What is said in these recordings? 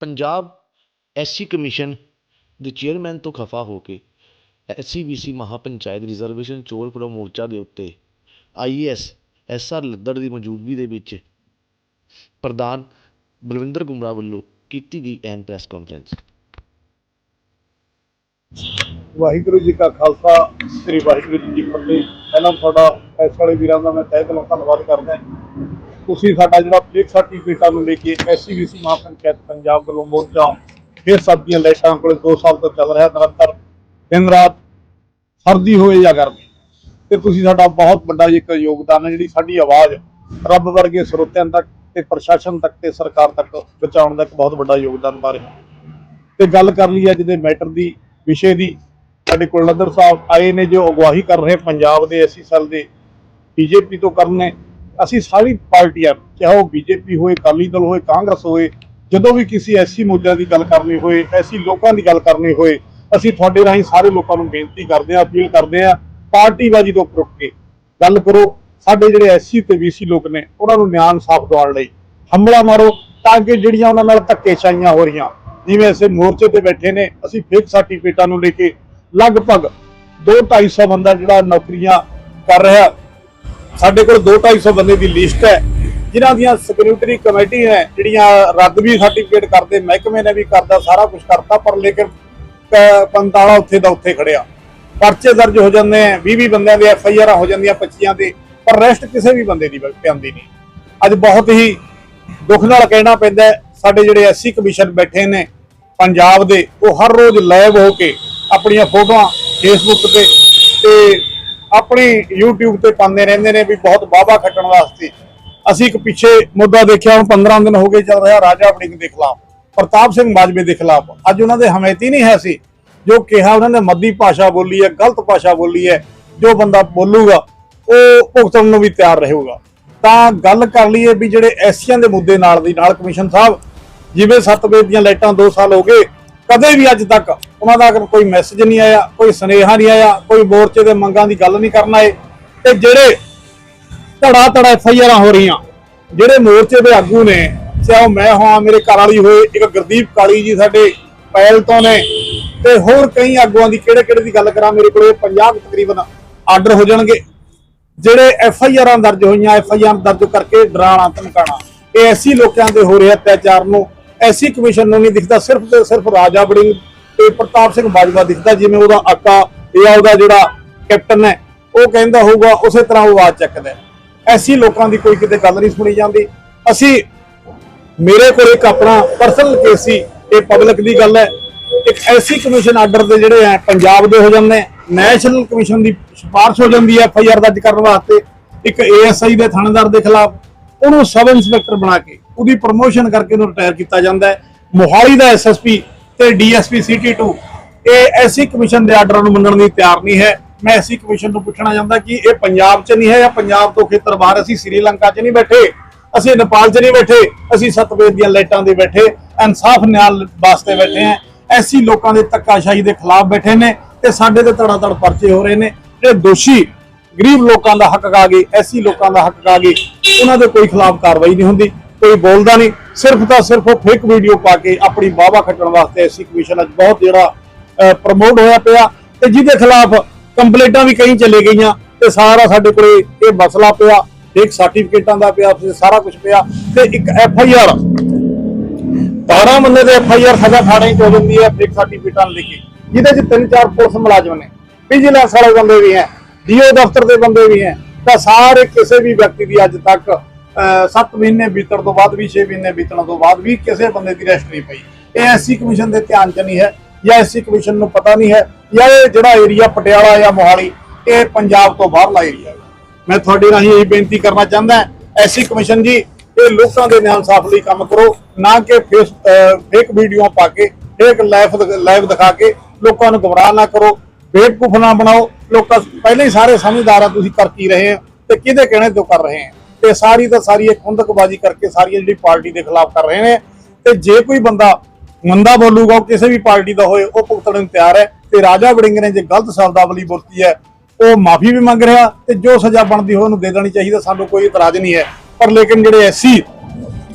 Punjab SC commission ਦੇ chairman ਤੋਂ ਖਫਾ ਹੋ ਕੇ ਐੱਸ ਸੀ ਬੀ ਸੀ ਮਹਾਂ ਪੰਚਾਇਤ ਰਿਜ਼ਰਵੇਸ਼ਨ ਚੋਰ ਪ੍ਰੋ ਮੋਰਚਾ ਦੇ ਉੱਤੇ I A S IAS SR Laddar ਦੀ ਮੌਜੂਦਗੀ ਦੇ ਵਿੱਚ ਪ੍ਰਧਾਨ ਬਲਵਿੰਦਰ ਗੁਮਰਾ ਵੱਲੋਂ ਕੀਤੀ ਗਈ ਐਨ ਪ੍ਰੈਸ ਕਾਨਫਰੰਸ ਵਾਹਿਗੁਰੂ ਜੀ ਕਾ ਖਾਲਸਾ, ਸ੍ਰੀ ਵਾਹਿਗੁਰੂ ਜੀ ਕੀ ਫਤਿਹ। ਪਹਿਲਾਂ ਤੁਹਾਡਾ ਇਸ ਵਾਲੇ ਵੀਰਾਂ ਦਾ ਮੈਂ ਤਹਿ ਦਿਲੋਂ ਧੰਨਵਾਦ ਕਰਦਾ ਤੁਸੀਂ ਸਾਡਾ ਜਿਹੜਾ ਪਲੇਕ ਸਰਟੀਫਿਕੇਟਾਂ ਨੂੰ ਲੈ ਕੇ ਐਸਸੀਬੀਸੀ ਮਹਾਪੰਚਾਇਤ ਪੰਜਾਬ ਵੱਲੋਂ ਮੋਰਚਾ ਫਿਰ ਸਭ ਦੀਆਂ ਲਾਈਟਾਂ ਕੋਲ 2 ਸਾਲ ਤੋਂ ਚੱਲ ਰਿਹਾ, ਨਿਰੰਤਰ ਦਿਨ ਰਾਤ ਸਰਦੀ ਹੋਵੇ ਜਾਂ ਗਰਮੀ। ਤੇ ਤੁਸੀਂ ਸਾਡਾ ਬਹੁਤ ਵੱਡਾ ਇੱਕ ਯੋਗਦਾਨ ਹੈ, ਜਿਹੜੀ ਸਾਡੀ ਆਵਾਜ਼ ਰੱਬ ਵਰਗੇ ਸਰੋਤਿਆਂ ਤੱਕ ਤੇ ਪ੍ਰਸ਼ਾਸਨ ਤੱਕ ਤੇ ਸਰਕਾਰ ਤੱਕ ਪਹੁੰਚਾਉਣ ਦਾ ਇੱਕ ਬਹੁਤ ਵੱਡਾ ਯੋਗਦਾਨ ਪਾ ਰਿਹਾ। ਤੇ ਗੱਲ ਕਰ ਲਈ ਅੱਜ ਦੇ ਮੈਟਰ ਦੀ, ਵਿਸ਼ੇ ਦੀ, ਸਾਡੇ ਕੋਲ ਨਦਰ ਸਾਹਿਬ ਆਏ ਨੇ, ਜੋ ਅਗਵਾਹੀ ਕਰ ਰਹੇ ਪੰਜਾਬ ਦੇ ਐਸੀ ਸੈੱਲ ਦੇ ਬੀਜੇਪੀ ਤੋਂ ਕਰਨੇ। ਅਸੀਂ ਸਾਰੀ ਪਾਰਟੀਆਂ, ਚਾਹੇ ਉਹ ਬੀਜੇਪੀ ਹੋਏ, ਅਕਾਲੀ ਦਲ ਹੋਏ, ਕਾਂਗਰਸ ਹੋਏ, ਜਦੋਂ ਵੀ ਕਿਸੇ ਐਸੀ ਮੁੱਦਿਆਂ ਦੀ ਗੱਲ ਕਰਨੀ ਹੋਏ ਐਸੀ ਲੋਕਾਂ ਦੀ ਗੱਲ ਕਰਨੀ ਹੋਏ, ਅਸੀਂ ਤੁਹਾਡੇ ਰਾਹੀਂ ਸਾਰੇ ਲੋਕਾਂ ਨੂੰ ਬੇਨਤੀ ਕਰਦੇ ਹਾਂ, ਅਪੀਲ ਕਰਦੇ ਹਾਂ, ਪਾਰਟੀਬਾਜ਼ੀ ਤੋਂ ਉੱਪਰ ਕੇ ਗੱਲ ਕਰੋ, ਸਾਡੇ ਜਿਹੜੇ ਐਸਸੀ ਤੇ ਬੀਸੀ ਲੋਕ ਨੇ, ਉਹਨਾਂ ਨੂੰ ਨਿਆਂ ਇਨਸਾਫ ਦਿਵਾਉਣ ਲਈ। ਹਮਲਾ ਮਾਰੋ, ਤਾਂ ਕਿ ਜਿਹੜੀਆਂ ਉਹਨਾਂ ਨਾਲ ਧੱਕੇਸ਼ਾਹੀਆਂ ਹੋ ਰਹੀਆਂ, ਜਿਵੇਂ ਅਸੀਂ ਮੋਰਚੇ ਤੇ ਬੈਠੇ ਨੇ, ਅਸੀਂ ਫੇਕ ਸਰਟੀਫਿਕੇਟਾਂ ਨੂੰ ਲੈ ਕੇ ਲਗਭਗ 2-250 ਬੰਦਾ ਜਿਹੜਾ ਨੌਕਰੀਆਂ ਕਰ ਰਿਹਾ ਸਾਡੇ ਕੋਲ 2-250 ਬੰਦੇ ਦੀ ਲਿਸਟ ਹੈ, ਜਿਨ੍ਹਾਂ ਦੀਆਂ ਸਿਕਿਉਰਿਟੀ ਕਮੇਟੀ ਹੈ ਜਿਹੜੀਆਂ ਰੱਦ ਵੀ ਸਰਟੀਫਿਕੇਟ ਕਰਦੇ, ਮਹਿਕਮੇ ਨੇ ਵੀ ਕਰਦਾ, ਸਾਰਾ ਕੁਝ ਕਰਤਾ, ਪਰ ਲੇਕਿਨ ਪੰਤਾਲਾ ਉੱਥੇ ਦਾ ਉੱਥੇ ਖੜਿਆ ਪਰਚੇ ਦਰਜ ਹੋ ਜਾਂਦੇ ਆ 20-20 ਬੰਦਿਆਂ ਦੇ ਐਫ ਆਈ ਆਰਾਂ ਹੋ ਜਾਂਦੀਆਂ 25 'ਤੇ ਪਰ ਰੈਸਟ ਕਿਸੇ ਵੀ ਬੰਦੇ ਦੀ ਬ- ਪੈਂਦੀ ਨਹੀਂ। ਅੱਜ ਬਹੁਤ ਹੀ ਦੁੱਖ ਨਾਲ ਕਹਿਣਾ ਪੈਂਦਾ ਸਾਡੇ ਜਿਹੜੇ ਐਸਸੀ ਕਮਿਸ਼ਨ ਬੈਠੇ ਨੇ ਪੰਜਾਬ ਦੇ, ਉਹ ਹਰ ਰੋਜ਼ ਲਾਈਵ ਹੋ ਕੇ ਆਪਣੀਆਂ ਫੋਟੋਆਂ ਫੇਸਬੁੱਕ ਤੇ ਤੇ ਆਪਣੀ YouTube ਤੇ ਪਾਉਂਦੇ ਰਹਿੰਦੇ ਨੇ ਵੀ ਬਹੁਤ ਵਾਹਵਾ ਖੱਟਣ ਵਾਸਤੇ। ਅਸੀਂ ਇੱਕ ਪਿੱਛੇ ਮੁੱਦਾ ਦੇਖਿਆ, ਹੁਣ 15 ਦਿਨ ਹੋ ਗਏ ਚੱਲ ਰਿਹਾ ਰਾਜਾ ਵੜਿੰਗ ਦੇ ਖਿਲਾਫ, ਪ੍ਰਤਾਪ ਸਿੰਘ ਬਾਜਵੇ ਦੇ ਖਿਲਾਫ। ਅੱਜ ਉਹਨਾਂ ਦੇ ਹਮਾਇਤੀ ਨਹੀਂ ਹੈ ਸੀ, ਜੋ ਕਿਹਾ ਉਹਨਾਂ ਨੇ ਮੱਦੀ ਭਾਸ਼ਾ ਬੋਲੀ ਹੈ, ਗਲਤ ਭਾਸ਼ਾ ਬੋਲੀ ਹੈ, ਜੋ ਬੰਦਾ ਬੋਲੂਗਾ, ਉਹ ਭੁਗਤਣ ਨੂੰ ਵੀ ਤਿਆਰ ਰਹੇਗਾ। ਤਾਂ ਗੱਲ ਕਰ ਲਈਏ ਵੀ ਜਿਹੜੇ ਐਸੀਆਂ ਦੇ ਮੁੱਦੇ ਨਾਲ ਦੀ ਨਾਲ ਕਮਿਸ਼ਨ ਸਾਹਿਬ, ਜਿਵੇਂ ਸੱਤ ਵਜੇ ਦੀਆਂ ਲਾਈਟਾਂ 2 ਸਾਲ ਹੋ ਗਏ ਕਦੇ ਵੀ ਅੱਜ ਤੱਕ ਉਹਨਾਂ ਦਾ ਅਗਰ ਕੋਈ ਮੈਸੇਜ ਨਹੀਂ ਆਇਆ, ਕੋਈ ਸੁਨੇਹਾ ਨਹੀਂ ਆਇਆ, ਕੋਈ ਮੋਰਚੇ ਦੇ ਮੰਗਾਂ ਦੀ ਗੱਲ ਨਹੀਂ ਕਰਨ ਆਏ, ਤੇ ਜਿਹੜੇ ਧੜਾ ਧੜਾ ਐਫ ਆਈ ਆਰਾਂ ਹੋ ਰਹੀਆਂ, ਜਿਹੜੇ ਮੋਰਚੇ ਦੇ ਆਗੂ ਨੇ, ਚਾਹੇ ਉਹ ਮੈਂ ਹਾਂ ਮੇਰੇ ਘਰ ਵਾਲੀ ਹੋਏ ਇੱਕ ਗੁਰਦੀਪ ਕਾਲੀ ਜੀ ਸਾਡੇ ਪੈਲ ਤੋਂ ਨੇ, ਤੇ ਹੋਰ ਕਈ ਆਗੂਆਂ ਦੀ ਕਿਹੜੇ ਕਿਹੜੇ ਦੀ ਗੱਲ ਕਰਾਂ, ਮੇਰੇ ਕੋਲੇ 50 ਤਕਰੀਬਨ ਆਰਡਰ ਹੋ ਜਾਣਗੇ। ਜਿਹੜੇ ਐਫ ਆਈ ਆਰਾਂ ਦਰਜ ਹੋਈਆਂ ਐਫ ਆਈ ਆਰ ਦਰਜ ਕਰਕੇ ਡਰਾਣਾ ਧਮਕਾਣਾ ਇਹ ਐਸੀ ਲੋਕਾਂ ਦੇ ਹੋ ਰਹੇ ਅਤਿਆਚਾਰ ਨੂੰ ਐਸੀ ਕਮਿਸ਼ਨ ਨੂੰ ਨਹੀਂ ਦਿਖਦਾ, ਸਿਰਫ ਤੇ ਸਿਰਫ ਰਾਜਾ ਬੜਿੰਗ ਤੇ ਪ੍ਰਤਾਪ ਸਿੰਘ ਬਾਜਵਾ ਦਿਖਦਾ, ਜਿਵੇਂ ਉਹਦਾ ਆਕਾ ਜਾਂ ਉਹਦਾ ਜਿਹੜਾ ਕੈਪਟਨ ਹੈ, ਉਹ ਕਹਿੰਦਾ ਹੋਊਗਾ, ਉਸੇ ਤਰ੍ਹਾਂ ਉਹ ਆਵਾਜ਼ ਚੱਕਦਾ ਐਸੀ ਲੋਕਾਂ ਦੀ ਕੋਈ ਕਿਤੇ ਗੱਲ ਨਹੀਂ ਸੁਣੀ ਜਾਂਦੀ। ਅਸੀਂ, ਮੇਰੇ ਕੋਲ ਇੱਕ ਆਪਣਾ ਪਰਸਨਲ ਕੇਸ ਸੀ, ਇਹ ਪਬਲਿਕ ਦੀ ਗੱਲ ਹੈ। ਇੱਕ ਐਸੀ ਕਮਿਸ਼ਨ ਆਰਡਰ ਦੇ ਜਿਹੜੇ ਆ, ਪੰਜਾਬ ਦੇ ਹੋ ਜਾਂਦੇ ਨੈਸ਼ਨਲ ਕਮਿਸ਼ਨ ਦੀ ਸਿਫਾਰਿਸ਼ ਹੋ ਜਾਂਦੀ ਹੈ ਐਫ ਆਈ ਆਰ ਦਰਜ ਕਰਨ ਵਾਸਤੇ। ਇੱਕ ਏਐਸਆਈ ਦੇ ਥਾਣੇਦਾਰ ਦੇ ਖਿਲਾਫ, ਉਹਨੂੰ ਸਬ ਇੰਸਪੈਕਟਰ ਬਣਾ ਕੇ ਉਹਦੀ ਪ੍ਰਮੋਸ਼ਨ ਕਰਕੇ ਉਹਨੂੰ ਰਿਟਾਇਰ ਕੀਤਾ ਜਾਂਦਾ ਹੈ। ਮੋਹਾਲੀ ਦਾ ਐਸਐਸਪੀ ਤੇ ਡੀਐਸਪੀ ਸਿਟੀ 2 ਇਹ ਐਸੀ ਕਮਿਸ਼ਨ ਦੇ ਆਰਡਰਾਂ ਨੂੰ ਮੰਨਣ ਲਈ ਤਿਆਰ ਨਹੀਂ ਹੈ। ਮੈਂ ਐਸੀ ਕਮਿਸ਼ਨ ਨੂੰ ਪੁੱਛਣਾ ਚਾਹੁੰਦਾ ਕਿ ਇਹ ਪੰਜਾਬ 'ਚ ਨਹੀਂ ਹੈ ਜਾਂ ਪੰਜਾਬ ਤੋਂ ਖੇਤਰ ਬਾਹਰ ਅਸੀਂ ਸ੍ਰੀਲੰਕਾ 'ਚ ਨਹੀਂ ਬੈਠੇ? ਅਸੀਂ ਨੇਪਾਲ 'ਚ ਨਹੀਂ ਬੈਠੇ? ਅਸੀਂ ਸਤਵੇਦ ਦੀਆਂ ਲਾਈਟਾਂ ਦੇ ਬੈਠੇ? ਇਨਸਾਫ ਨਿਆਂ ਵਾਸਤੇ ਬੈਠੇ ਹਾਂ। ਐਸੀ ਲੋਕਾਂ ਦੇ ਧੱਕਾਸ਼ਾਹੀ ਦੇ ਖਿਲਾਫ ਬੈਠੇ ਨੇ ਤੇ ਸਾਡੇ ਤੇ ਧੜਾ ਧੜ ਪਰਚੇ ਹੋ ਰਹੇ ਨੇ। ਜਿਹੜੇ ਦੋਸ਼ੀ ਗਰੀਬ ਲੋਕਾਂ ਦਾ ਹੱਕ ਖਾ ਗਏ, ਐਸੀ ਲੋਕਾਂ ਦਾ ਹੱਕ ਖਾ ਗਏ। ਉਹਨਾਂ ਦੇ ਕੋਈ ਖਿਲਾਫ ਕਾਰਵਾਈ ਨਹੀਂ ਹੁੰਦੀ। ਕੋਈ ਬੋਲਦਾ ਨਹੀਂ। ਸਿਰਫ ਤਾਂ ਸਿਰਫ ਉਹ ਫੇਕ ਵੀਡੀਓ ਪਾ ਕੇ ਆਪਣੀ ਵਾਹਵਾ ਖੱਟਣ ਵਾਸਤੇ ਐਸੀ ਕਮਿਸ਼ਨ ਅੱਜ ਬਹੁਤ ਜਿਹੜਾ ਪ੍ਰਮੋਟ ਹੋਇਆ ਪਿਆ ਤੇ ਜਿਹਦੇ ਖਿਲਾਫ ਕੰਪਲੇਂਟਾਂ ਵੀ ਕਈ ਚਲੇ ਗਈਆਂ ਤੇ ਸਾਰਾ ਸਾਡੇ ਕੋਲੇ ਇਹ ਮਸਲਾ ਪਿਆ ਇੱਕ ਸਰਟੀਫਿਕੇਟਾਂ ਦਾ ਪਿਆ ਸਾਰਾ ਕੁਝ ਪਿਆ ਤੇ ਇੱਕ ਐਫ ਆਈ ਆਰ 12 ਬੰਦੇ ਦੇ ਐਫ ਆਈ ਆਰ ਸਜ਼ਾ ਥਾਣੇ ਚ ਹੋ ਜਾਂਦੀ ਹੈ ਫੇਕ ਸਰਟੀਫਿਕੇਟਾਂ ਨੂੰ ਲੈ ਕੇ। ਜਿਹਦੇ ਚ ਤਿੰਨ ਚਾਰ ਪੁਲਿਸ ਮੁਲਾਜ਼ਮ ਨੇ ਵਿਜੀਲੈਂਸ ਵਾਲੇ ਬੰਦੇ ਵੀ ਹੈ ਡੀਓ ਦਫ਼ਤਰ ਦੇ ਬੰਦੇ ਵੀ ਹੈ, ਤਾਂ ਸਾਰੇ ਕਿਸੇ ਵੀ ਵਿਅਕਤੀ ਦੀ ਅੱਜ ਤੱਕ 7 ਮਹੀਨੇ ਬੀਤਣ ਤੋਂ ਬਾਅਦ ਵੀ 6 ਮਹੀਨੇ ਬੀਤਣ ਤੋਂ ਬਾਅਦ ਵੀ ਕਿਸੇ ਬੰਦੇ ਦੀ ਰੈਸਟ ਨਹੀਂ ਪਈ। ਇਹ ਐਸਸੀ ਕਮਿਸ਼ਨ ਦੇ ਧਿਆਨ ਚ ਨਹੀਂ ਹੈ ਜਾਂ ਐਸਸੀ ਕਮਿਸ਼ਨ ਨੂੰ ਪਤਾ ਨਹੀਂ ਹੈ ਜਾਂ ਇਹ ਜਿਹੜਾ ਏਰੀਆ ਪਟਿਆਲਾ ਜਾਂ ਮੋਹਾਲੀ, ਇਹ ਪੰਜਾਬ ਤੋਂ ਬਾਹਰਲਾ ਏਰੀਆ ਮੈਂ ਤੁਹਾਡੇ ਰਾਹੀਂ ਇਹ ਬੇਨਤੀ ਕਰਨਾ ਚਾਹੁੰਦਾ ਐਸੀ ਕਮਿਸ਼ਨ ਜੀ, ਇਹ ਲੋਕਾਂ ਦੇ ਨਿਆਂ ਇਨਸਾਫ ਲਈ ਕੰਮ ਕਰੋ, ਨਾ ਕਿ ਫੇਸ ਫੇਕ ਵੀਡੀਓ ਪਾ ਕੇ ਫੇਕ ਲਾਈਵ ਲਾਈਵ ਦਿਖਾ ਕੇ ਲੋਕਾਂ ਨੂੰ ਗੁੰਮਰਾਹ ਨਾ ਕਰੋ, ਬੇਵਕੂਫ ਨਾ ਬਣਾਓ। ਲੋਕਾਂ, ਪਹਿਲਾਂ ਹੀ ਸਾਰੇ ਸਮਝਦਾਰ ਆ ਤੁਸੀਂ ਕਰ ਕੀ ਰਹੇ ਹੋ ਤੇ ਕਿਹਦੇ ਕਹਿਣੇ ਤੋਂ ਕਰ ਰਹੇ ਹੋ? ਤੇ ਸਾਰੀ ਤਾਂ ਸਾਰੀ ਇਹ ਖੁੰਦਕਬਾਜ਼ੀ ਕਰਕੇ ਸਾਰੀ ਜਿਹੜੀ ਪਾਰਟੀ ਦੇ ਖਿਲਾਫ ਕਰ ਰਹੇ ਨੇ। ਤੇ ਜੇ ਕੋਈ ਬੰਦਾ ਮੰਦਾ ਬੋਲੂਗਾ, ਉਹ ਕਿਸੇ ਵੀ ਪਾਰਟੀ ਦਾ ਹੋਏ, ਉਹ ਭੁਗਤਣ ਨੂੰ ਤਿਆਰ ਹੈ। ਤੇ ਰਾਜਾ ਵੜਿੰਗ ਨੇ ਜੇ ਗਲਤ ਸ਼ਬਦਾਵਲੀ ਵਰਤੀ ਹੈ, ਉਹ ਮਾਫੀ ਵੀ ਮੰਗ ਰਿਹਾ ਤੇ ਜੋ ਸਜ਼ਾ ਬਣਦੀ ਹੋਵੇ ਉਹਨੂੰ ਦੇ ਦੇਣੀ ਚਾਹੀਦੀ ਸਾਨੂੰ ਕੋਈ ਇਤਰਾਜ਼ ਨਹੀਂ ਹੈ। ਪਰ ਲੇਕਿਨ ਜਿਹੜੇ ਐਸੀ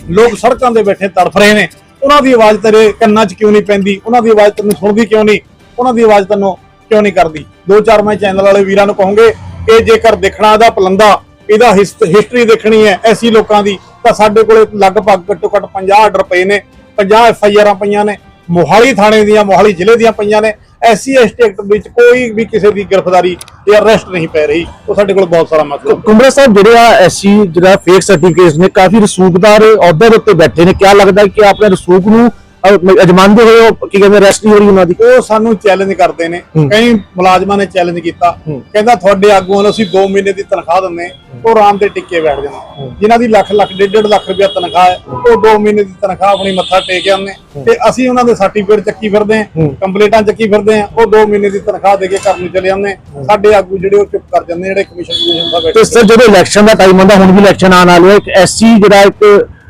ਲੋਕ ਸੜਕਾਂ ਦੇ ਬੈਠੇ ਤੜਫ ਰਹੇ ਨੇ, ਉਹਨਾਂ ਦੀ ਆਵਾਜ਼ ਤੇਰੇ ਕੰਨਾਂ 'ਚ ਕਿਉਂ ਨਹੀਂ ਪੈਂਦੀ? ਉਹਨਾਂ ਦੀ ਆਵਾਜ਼ ਤੈਨੂੰ ਸੁਣਦੀ ਕਿਉਂ ਨਹੀਂ? ਉਹਨਾਂ ਦੀ ਆਵਾਜ਼ ਤੈਨੂੰ ਕਿਉਂ ਨਹੀਂ ਕਰਦੀ? ਦੋ ਚਾਰ ਮੈਂ ਚੈਨਲ ਵਾਲੇ ਵੀਰਾਂ ਨੂੰ ਕਹੂੰਗੇ ਕਿ ਜੇਕਰ ਦੇਖਣਾ ਇਹਦਾ ਪਲੰਦਾ ਇਹਦਾ ਹਿਸਟਰੀ ਦੇਖਣੀ ਹੈ ਐਸੀ ਲੋਕਾਂ ਦੀ। ਤਾਂ ਸਾਡੇ ਕੋਲੇ ਲਗਭਗ ਘੱਟੋ ਘੱਟ 50 ਆਰਡਰ ਪਏ ਨੇ 50 ਐਫ ਆਈ ਆਰਾਂ ਪਈਆਂ ਨੇ, ਮੋਹਾਲੀ ਥਾਣੇ ਦੀਆਂ, ਮੋਹਾਲੀ ਜ਼ਿਲ੍ਹੇ ਦੀਆਂ ਪਈਆਂ ਨੇ। ਐਸਸੀ ਐਸਟੀ ਐਕਟ ਵਿੱਚ ਕੋਈ ਵੀ ਕਿਸੇ ਦੀ ਗ੍ਰਿਫਤਾਰੀ ਜਾਂ ਅਰੈਸਟ ਨਹੀਂ ਪੈ ਰਹੀ। ਉਹ ਸਾਡੇ ਕੋਲ ਬਹੁਤ ਸਾਰਾ ਮਸਲਾ ਕੁੰਬੜਾ ਸਾਹਿਬ, ਜਿਹੜੇ ਆ ਐਸੀ ਜਿਹੜਾ ਫੇਕ ਸਰਟੀਫਿਕੇਟਸ ਨੇ, ਕਾਫੀ ਰਸੂਖਦਾਰ ਅਹੁਦੇ ਦੇ ਉੱਤੇ ਬੈਠੇ ਨੇ। ਕਿਆ ਲੱਗਦਾ ਕਿ ਆਪਣੇ ਰਸੂਖ ਨੂੰ ਅਹ, ਅਜਮਾਨਦੇ ਹੋਏ ਉਹ ਕੀ ਕਹਿੰਦੇ ਅਰੈਸਟ ਨਹੀਂ ਹੋ ਰਹੀ ਉਹਨਾਂ ਦੀ। ਉਹ ਸਾਨੂੰ ਚੈਲੰਜ ਕਰਦੇ ਨੇ। ਕਈ ਮੁਲਾਜ਼ਮਾਂ ਨੇ ਚੈਲੰਜ ਕੀਤਾ। ਕਹਿੰਦਾ ਤੁਹਾਡੇ ਆਗੂਆਂ ਨੂੰ ਅਸੀਂ 2 ਮਹੀਨੇ ਦੀ ਤਨਖਾਹ ਦਿੰਦੇ ਉਹ ਆਰਾਮ ਤੇ ਟਿੱਕੇ ਬੈਠ ਜਾਂਦੇ ਜਿਨ੍ਹਾਂ ਦੀ ਲੱਖ ਲੱਖ ਡੇਢ ਡੇਢ ਲੱਖ ਰੁਪਇਆ ਤਨਖਾਹ ਹੈ ਉਹ 2 ਮਹੀਨੇ ਦੀ ਤਨਖਾਹ ਆਪਣੀ ਮੱਥਾ ਟੇਕ ਆਉਂਦੇ ਤੇ ਅਸੀਂ ਉਹਨਾਂ ਦੇ ਸਰਟੀਫਿਕੇਟ ਚੱਕੀ ਫਿਰਦੇ ਆਂ ਹੂੰ। ਕੰਪਲੀਟਾਂ ਚੱਕੀ ਫਿਰਦੇ ਆਂ ਉਹ 2 ਮਹੀਨੇ ਦੀ ਤਨਖਾਹ ਦੇ ਕੇ ਘਰ ਨੂੰ ਚਲੇ ਜਾਂਦੇ ਸਾਡੇ ਆਗੂ ਜਿਹੜੇ ਉਹ ਚੁੱਪ ਕਰ ਜਾਂਦੇ ਜਿਹੜੇ ਕਮਿਸ਼ਨ ਕਮਿਸ਼ਨ ਦਾ ਤੇ ਬੈਠੇ ਸਰ ਜਦੋਂ ਇਲੈਕਸ਼ਨ ਦਾ ਟਾਈਮ ਆਉਂਦਾ ਹੁਣ ਵੀ ਇਲੈਕਸ਼ਨ ਆਉਣ ਵਾਲੇ ਇੱਕ ਐਸਸੀ ਜਿਹੜਾ ਇੱਕ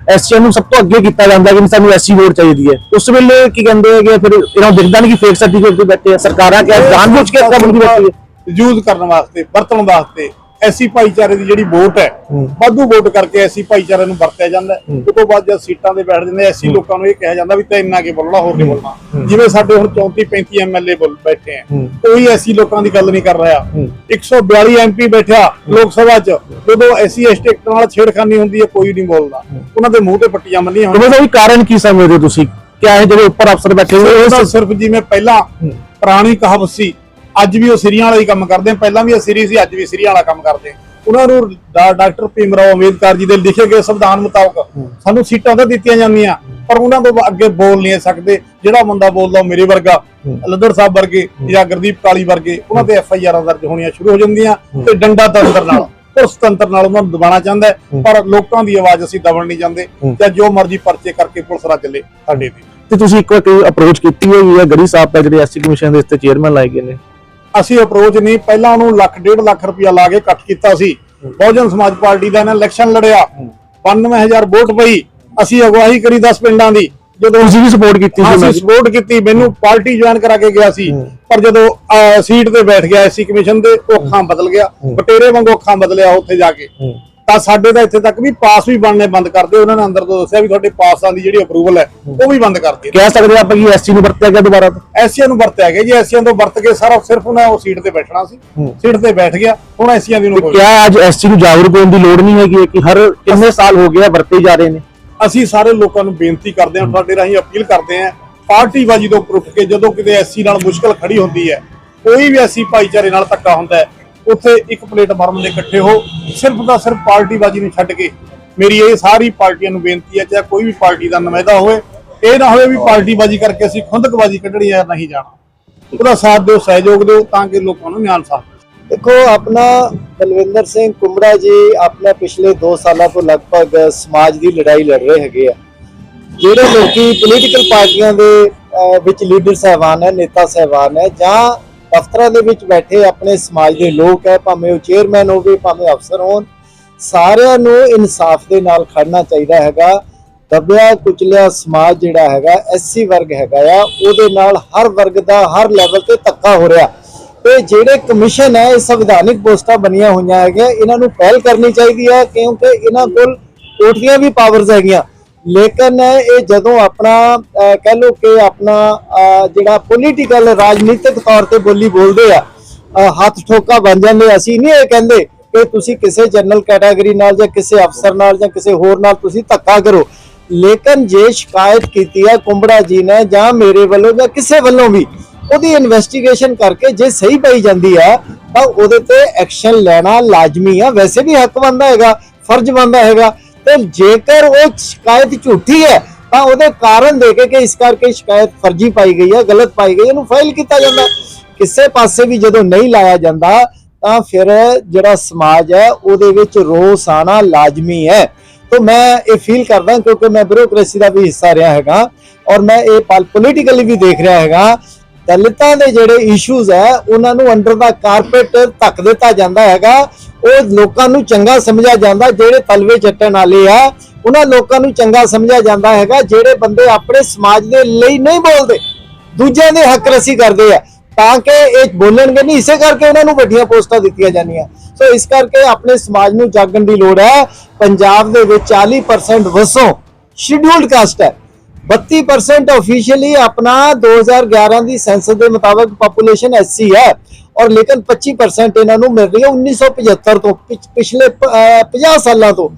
ਐਸਸੀ ਨੂੰ ਸਭ ਤੋਂ ਅੱਗੇ ਕੀਤਾ ਜਾਂਦਾ ਕਿ ਸਾਨੂੰ ਐਸਸੀ ਵੋਟ ਚਾਹੀਦੀ ਹੈ। ਉਸ ਵੇਲੇ ਕੀ ਕਹਿੰਦੇ ਹੈ ਫਿਰ ਇਹਨਾਂ ਨੂੰ ਦਿਖਦਾ ਨਹੀਂ ਕਿ ਫੇਕ ਸਰਟੀਫਿਕੇਟ ਤੇ ਬੈਠੇ ਆ। ਸਰਕਾਰਾਂ ਕਿਆ ਜਾਣਬੁੱਝ ਕੇ ਇਸ ਬੰਦੀ ਬੈਠੀ ਹੈ। ਯੂਜ਼ ਕਰਨ ਵਾਸਤੇ, ਵਰਤਣ ਵਾਸਤੇ। ਐਸੀ ਭਾਈਚਾਰੇ ਦੀ ਜਿਹੜੀ ਵੋਟ ਹੈ ਹੂੰ। ਵਾਧੂ ਵੋਟ ਕਰਕੇ ਐਸੀ ਭਾਈਚਾਰੇ ਨੂੰ ਵਰਤਿਆ ਜਾਂਦਾ ਹੈ। ਹੂੰ। ਉਸ ਤੋਂ ਬਾਅਦ ਜਦ ਸੀਟਾਂ ਤੇ ਬੈਠ ਜਾਂਦੇ ਐਸੀ ਲੋਕਾਂ ਨੂੰ ਇਹ ਕਿਹਾ ਜਾਂਦਾ ਵੀ ਤੇ ਇੰਨਾ ਕੀ ਬੋਲਣਾ ਹੋਰ ਨਹੀਂ ਬੋਲਣਾ। ਜਿਵੇਂ ਸਾਡੇ ਹੁਣ 34 35 ਐਮਐਲਏ ਬੋਲ ਬੈਠੇ ਆ ਹੂੰ। ਕੋਈ ਐਸੀ ਲੋਕਾਂ ਦੀ ਗੱਲ ਨਹੀਂ ਕਰ ਰਿਹਾ। ਹੂੰ। 142 ਐਮਪੀ ਬੈਠਾ ਲੋਕ ਸਭਾ 'ਚ ਜਦੋਂ ਐਸੀ ਐਸਟੀ ਐਕਟ ਨਾਲ ਛੇੜਖਾਨੀ ਹੁੰਦੀ ਹੈ ਕੋਈ ਨਹੀਂ ਬੋਲਦਾ। ਉਹਨਾਂ ਦੇ ਮੂੰਹ ਤੇ ਪੱਟੀਆਂ ਬੰਨੀਆਂ ਤੁਹਾਨੂੰ ਹੁੰਦੀਆਂ ਕੋਈ ਕਾਰਨ ਕੀ ਸਮਝਦੇ ਹੋ ਤੁਸੀਂ? ਕਿਆ ਇਹ ਜਿਹੜੇ ਉੱਪਰ ਅਫਸਰ ਬੈਠੇ ਹੋਏ ਇਹ ਸਿਰਫ ਜਿਵੇਂ ਪਹਿਲਾਂ ਪੁਰਾਣੀ ਕਹਾਵਤ ਸੀ ਅੱਜ ਵੀ ਉਹ ਸਿਰੀਆਂ ਵਾਲਾ ਹੀ ਕੰਮ ਕਰਦੇ ਆ। ਪਹਿਲਾਂ ਵੀ ਇਹ ਸਿਰੀ ਸੀ ਅੱਜ ਵੀ ਸਿਰੀਆਂ ਵਾਲਾ ਕੰਮ ਕਰਦੇ ਆ। ਉਹਨਾਂ ਨੂੰ ਡਾਕਟਰ ਭੀਮ ਰਾਓ ਅੰਬੇਦਕਰ ਜੀ ਦੇ ਲਿਖੇ ਗਏ ਸੰਵਿਧਾਨ ਮੁਤਾਬਕ ਸਾਨੂੰ ਸੀਟਾਂ ਤਾਂ ਦਿੱਤੀਆਂ ਜਾਂਦੀਆਂ ਪਰ ਉਹਨਾਂ ਤੋਂ ਅੱਗੇ ਬੋਲ ਨਹੀਂ ਸਕਦੇ। ਜਿਹੜਾ ਬੰਦਾ ਬੋਲਦਾ ਉਹ ਮੇਰੇ ਵਰਗਾ ਲੱਦੜ ਸਾਹਿਬ ਵਰਗੇ ਜਾਂ ਗੁਰਦੀਪ ਕਾਲੀ ਵਰਗੇ ਉਹਨਾਂ ਤੇ ਐਫ ਆਈ ਆਰਾਂ ਦਰਜ ਹੋਣੀਆਂ ਸ਼ੁਰੂ ਹੋ ਜਾਂਦੀਆਂ ਤੇ ਡੰਡਾ ਤੰਤਰ ਨਾਲ ਉਸ ਤੰਤਰ ਨਾਲ ਉਹਨਾਂ ਨੂੰ ਦਬਾਉਣਾ ਚਾਹੁੰਦਾ ਪਰ ਲੋਕਾਂ ਦੀ ਆਵਾਜ਼ ਅਸੀਂ ਦਬਣ ਨਹੀਂ ਜਾਂਦੇ ਜਾਂ ਜੋ ਮਰਜ਼ੀ ਪਰਚੇ ਕਰਕੇ ਪੁਲਿਸ ਰਾ ਚੱਲੇ ਸਾਡੇ ਤੇ। ਤੇ ਤੁਸੀਂ ਇੱਕ ਵਾਰ ਅਪਰੋਚ ਕੀਤੀ ਹੋਈ ਹੈ? ਗੜੀ ਸਾਹਿਬ ਦਾ ਜਿਹੜੇ ਐਸਸੀ ਕਮਿਸ਼ਨ ਦੇ ਇਸ ਤੇ ਚੇਅਰਮੈਨ ਲਾਏ ਗਏ ਨੇ। ਅਸੀਂ ਅਪਰੋਚ ਨਹੀਂ ਪਹਿਲਾਂ ਉਹਨੂੰ ਲੱਖ ਡੇਢ ਲੱਖ ਰੁਪਇਆ ਲਾ ਕੇ ਇਕੱਠ ਕੀਤਾ ਸੀ। ਬਹੁਜਨ ਸਮਾਜ ਪਾਰਟੀ ਦਾ ਇਹਨਾਂ ਇਲੈਕਸ਼ਨ ਲੜਿਆ। 92000 ਵੋਟ ਪਈ। ਅਸੀਂ ਅਗਵਾਈ ਕਰੀ 10 ਪਿੰਡਾਂ ਦੀ। ਜਦੋਂ ਤੁਸੀਂ ਵੀ ਸਪੋਰਟ ਕੀਤੀ ਸੀ ਅਸੀਂ ਸਪੋਰਟ ਕੀਤੀ। ਮੈਨੂੰ ਪਾਰਟੀ ਜੁਆਇਨ ਕਰਾ ਕੇ ਗਿਆ ਸੀ। ਪਰ ਜਦੋਂ ਸੀਟ ਤੇ ਬੈਠ ਗਿਆ ਐਸੀ ਕਮਿਸ਼ਨ ਦੇ ਉਹ ਅੱਖਾਂ ਬਦਲ ਗਿਆ। ਬਟੇਰੇ ਵਾਂਗੂ ਅੱਖਾਂ ਬਦਲਿਆ ਉੱਥੇ ਜਾ ਕੇ। ਤਾਂ ਸਾਡੇ ਤਾਂ ਇੱਥੇ ਤੱਕ ਵੀ ਪਾਸ ਵੀ ਬਣਨੇ ਬੰਦ ਕਰਦੇ ਉਹਨਾਂ ਨੇ ਅੰਦਰ ਤੋਂ ਦੱਸਿਆ ਵੀ ਤੁਹਾਡੇ ਪਾਸਾਂ ਦੀ ਜਿਹੜੀ ਅਪਰੂਵਲ ਹੈ ਉਹ ਵੀ ਬੰਦ ਕਰਤੀ ਕਹਿ ਸਕਦੇ ਆਪਾਂ ਕਿ ਐਸਸੀ ਨੂੰ ਵਰਤਿਆ ਗਿਆ ਦੁਬਾਰਾ ਤੋਂ? ਐਸੀਆਂ ਨੂੰ ਵਰਤਿਆ ਗਿਆ ਜੀ। ਐਸੀਆਂ ਤੋਂ ਵਰਤ ਕੇ ਸਾਰਾ ਸਿਰਫ ਉਹਨਾਂ ਉਹ ਸੀਟ ਤੇ ਬੈਠਣਾ ਸੀ। ਸੀਟ ਤੇ ਬੈਠ ਗਿਆ। ਹੁਣ ਐਸੀਆਂ ਦੀ ਨੂੰ ਕੋਈ ਕਿਆ ਅੱਜ ਐਸਸੀ ਨੂੰ ਜਾਗਰੂਕ ਹੋਣ ਦੀ ਲੋੜ ਨਹੀਂ ਹੈਗੀ ਕਿ ਹਰ ਕਿੰਨੇ ਸਾਲ ਹੋ ਗਏ ਆ ਵਰਤੇ ਜਾ ਰਹੇ ਨੇ? ਅਸੀਂ ਸਾਰੇ ਲੋਕਾਂ ਨੂੰ ਬੇਨਤੀ ਕਰਦੇ ਹਾਂ ਤੁਹਾਡੇ ਰਾਹੀਂ ਅਪੀਲ ਕਰਦੇ ਹਾਂ ਪਾਰਟੀਬਾਜ਼ੀ ਤੋਂ ਉੱਪਰ ਉੱਠ ਕੇ ਜਦੋਂ ਕਿਤੇ ਐਸੀ ਨਾਲ ਮੁਸ਼ਕਲ ਖੜੀ ਹੁੰਦੀ ਹੈ ਕੋਈ ਵੀ ਐਸੀ ਭਾਈਚਾਰੇ ਨਾਲ ਧੱਕਾ ਹੁੰਦਾ ਹੈ ਉੱਥੇ ਇੱਕ ਪਲੇਟਫਾਰਮ ਦੇ ਇਕੱਠੇ ਹੋ, ਸਿਰਫ ਦਾ ਸਿਰਫ ਪਾਰਟੀਬਾਜ਼ੀ ਨੂੰ ਛੱਡ ਕੇ ਮੇਰੀ ਇਹ ਸਾਰੀ ਪਾਰਟੀਆਂ ਨੂੰ ਬੇਨਤੀ ਹੈ, ਚਾਹੇ ਕੋਈ ਵੀ ਪਾਰਟੀ ਦਾ ਨੁਮਾਇੰਦਾ ਹੋਵੇ, ਇਹ ਨਾ ਹੋਵੇ ਵੀ ਪਾਰਟੀਬਾਜ਼ੀ ਕਰਕੇ ਅਸੀਂ ਖੁੰਦਕਬਾਜ਼ੀ ਕੱਢਣੀ ਹੈ ਨਹੀਂ ਜਾਣਾ। ਉਹਦਾ ਸਾਥ ਦਿਓ, ਸਹਿਯੋਗ ਦਿਓ, ਤਾਂ ਕਿ ਲੋਕਾਂ ਨੂੰ ਨਿਆਂ ਸਾਥ ਦੇਖੋ, ਆਪਣਾ ਬਲਵਿੰਦਰ ਸਿੰਘ ਕੁੰਬੜਾ ਜੀ ਆਪਣਾ ਪਿਛਲੇ 2 ਸਾਲਾਂ ਤੋਂ ਲਗਭਗ ਸਮਾਜ ਦੀ ਲੜਾਈ ਲੜ ਰਹੇ ਹੈਗੇ ਆ। ਜਿਹੜੇ ਲੋਕੀ ਪੋਲੀਟੀਕਲ ਪਾਰਟੀਆਂ ਦੇ ਵਿੱਚ ਲੀਡਰ ਸਹਿਬਾਨ ਹੈ, ਨੇਤਾ ਸਹਿਬਾਨ ਹੈ ਜਾਂ ਦਫ਼ਤਰਾਂ ਦੇ ਵਿੱਚ ਬੈਠੇ ਆਪਣੇ ਸਮਾਜ ਦੇ ਲੋਕ ਹੈ, ਭਾਵੇਂ ਉਹ ਚੇਅਰਮੈਨ ਹੋਵੇ, ਭਾਵੇਂ ਅਫਸਰ ਹੋਣ, ਸਾਰਿਆਂ ਨੂੰ ਇਨਸਾਫ ਦੇ ਨਾਲ ਖੜਨਾ ਚਾਹੀਦਾ ਹੈਗਾ। ਦਬਿਆ, ਕੁਚਲਿਆ ਸਮਾਜ ਜਿਹੜਾ ਹੈਗਾ ਐਸਸੀ ਵਰਗ ਹੈਗਾ ਆ, ਉਹਦੇ ਨਾਲ ਹਰ ਵਰਗ ਦਾ ਹਰ ਲੈਵਲ ਤੇ ਧੱਕਾ ਹੋ ਰਿਹਾ। ਤੇ ਜਿਹੜੇ ਕਮਿਸ਼ਨ ਹੈ, ਇਹ ਸੰਵਿਧਾਨਿਕ ਪੋਸਟਾਂ ਬਣੀਆਂ ਹੋਈਆਂ ਹੈਗੀਆਂ, ਇਹਨਾਂ ਨੂੰ ਪਹਿਲ ਕਰਨੀ ਚਾਹੀਦੀ ਹੈ ਕਿਉਂਕਿ ਇਹਨਾਂ ਕੋਲ ਕੋਰਟ ਵੀ ਪਾਵਰਸ ਹੈਗੀਆਂ। ਲੇਕਿਨ ਇਹ ਜਦੋਂ ਆਪਣਾ ਕਹਿ ਲਓ ਕਿ ਆਪਣਾ ਜਿਹੜਾ ਪੋਲੀਟੀਕਲ ਰਾਜਨੀਤਿਕ ਤੌਰ ਤੇ ਬੋਲੀ ਬੋਲਦੇ ਆ ਹੱਥ ਠੋਕਾ ਬਣ ਜਾਂਦੇ ਅਸੀਂ ਨਹੀਂ ਇਹ ਕਹਿੰਦੇ ਕਿ ਤੁਸੀਂ ਕਿਸੇ ਜਨਰਲ ਕੈਟਾਗਰੀ ਨਾਲ ਜਾਂ ਕਿਸੇ ਅਫਸਰ ਨਾਲ ਜਾਂ ਕਿਸੇ ਹੋਰ ਨਾਲ ਤੁਸੀਂ ਧੱਕਾ ਕਰੋ। ਲੇਕਿਨ ਜੇ ਸ਼ਿਕਾਇਤ ਕੀਤੀ ਹੈ ਕੁੰਬੜਾ ਜੀ ਨੇ ਜਾਂ ਮੇਰੇ ਵੱਲੋਂ ਜਾਂ ਕਿਸੇ ਵੱਲੋਂ ਵੀ, ਉਹਦੀ ਇਨਵੈਸਟੀਗੇਸ਼ਨ ਕਰਕੇ ਜੇ ਸਹੀ ਪਈ ਜਾਂਦੀ ਹੈ ਤਾਂ ਉਹਦੇ ਤੇ ਐਕਸ਼ਨ ਲੈਣਾ ਲਾਜ਼ਮੀ ਆ। ਵੈਸੇ ਵੀ ਹੱਕ ਬਣਦਾ ਹੈਗਾ, ਫਰਜ਼ ਬਣਦਾ ਹੈਗਾ। ਤੇ ਜੇਕਰ ਉਹ ਸ਼ਿਕਾਇਤ ਝੂਠੀ ਹੈ, ਤਾਂ ਉਹਦੇ ਕਾਰਨ ਦੇ ਕੇ ਕਿ ਇਸ ਕਰਕੇ ਸ਼ਿਕਾਇਤ ਫਰਜ਼ੀ ਪਾਈ ਗਈ ਹੈ, ਗਲਤ ਪਾਈ ਗਈ ਇਹਨੂੰ ਫਾਈਲ ਕੀਤਾ ਜਾਂਦਾ ਕਿਸੇ ਪਾਸੇ ਵੀ ਜਦੋਂ ਨਹੀਂ ਲਾਇਆ ਜਾਂਦਾ, ਤਾਂ ਫਿਰ ਜਿਹੜਾ ਸਮਾਜ ਹੈ, ਉਹਦੇ ਵਿੱਚ ਰੋਸ ਆਣਾ ਲਾਜ਼ਮੀ ਹੈ। ਤਾਂ ਮੈਂ ਇਹ ਫੀਲ ਕਰਦਾ ਕਿਉਂਕਿ ਮੈਂ ਬਿਊਰੋਕ੍ਰੇਸੀ ਦਾ ਵੀ ਹਿੱਸਾ ਰਿਹਾ ਹੈਗਾ, ਔਰ ਮੈਂ ਇਹ ਪੋਲੀਟੀਕਲੀ ਵੀ ਦੇਖ ਰਿਹਾ ਹੈਗਾ, ਦਲਿਤਾਂ ਦੇ ਜਿਹੜੇ ਇਸ਼ੂਜ਼ ਹੈ, ਉਹਨਾਂ ਨੂੰ ਅੰਡਰ ਦਾ ਕਾਰਪੇਟ ਧੱਕ ਦਿੱਤਾ ਜਾਂਦਾ ਹੈਗਾ ਉਹ ਲੋਕਾਂ ਨੂੰ ਚੰਗਾ ਸਮਝਿਆ ਜਾਂਦਾ, ਜਿਹੜੇ ਤਲਵੇ ਚੱਟਣ ਵਾਲੇ ਆ, ਉਹਨਾਂ ਲੋਕਾਂ ਨੂੰ ਚੰਗਾ ਸਮਝਿਆ ਜਾਂਦਾ ਹੈਗਾ, ਜਿਹੜੇ ਬੰਦੇ ਆਪਣੇ ਸਮਾਜ ਦੇ ਲਈ ਨਹੀਂ ਬੋਲਦੇ, ਦੂਜਿਆਂ ਦੇ ਹੱਕ ਰਸੀ ਕਰਦੇ ਆ, ਤਾਂ ਕਿ ਇਹ ਬੋਲਣਗੇ ਨਹੀਂ, ਇਸੇ ਕਰਕੇ ਉਹਨਾਂ ਨੂੰ ਵੱਡੀਆਂ ਪੋਸਟਾਂ ਦਿੱਤੀਆਂ ਜਾਂਦੀਆਂ। ਸੋ ਇਸ ਕਰਕੇ ਆਪਣੇ ਸਮਾਜ ਨੂੰ ਜਾਗਣ ਦੀ ਲੋੜ ਹੈ। ਪੰਜਾਬ ਦੇ ਵਿੱਚ 40% ਵਸੋਂ ਸ਼ਡਿਊਲਡ ਕਾਸਟ ਹੈ। 32% ਆਫੀਸ਼ੀਅਲੀ ਆਪਣਾ 2011 ਦੀ ਸੈਂਸਸ ਦੇ ਮੁਤਾਬਕ ਪੋਪੂਲੇਸ਼ਨ ਐਸਸੀ ਹੈ। ਔਰ ਲੇਕਿਨ 25% ਇਹਨਾਂ ਨੂੰ ਮਿਲ ਰਹੀ ਹੈ 1975 ਤੋਂ, ਪਿਛ- ਪਿਛਲੇ ਪ- 50 ਸਾਲਾਂ ਤੋਂ।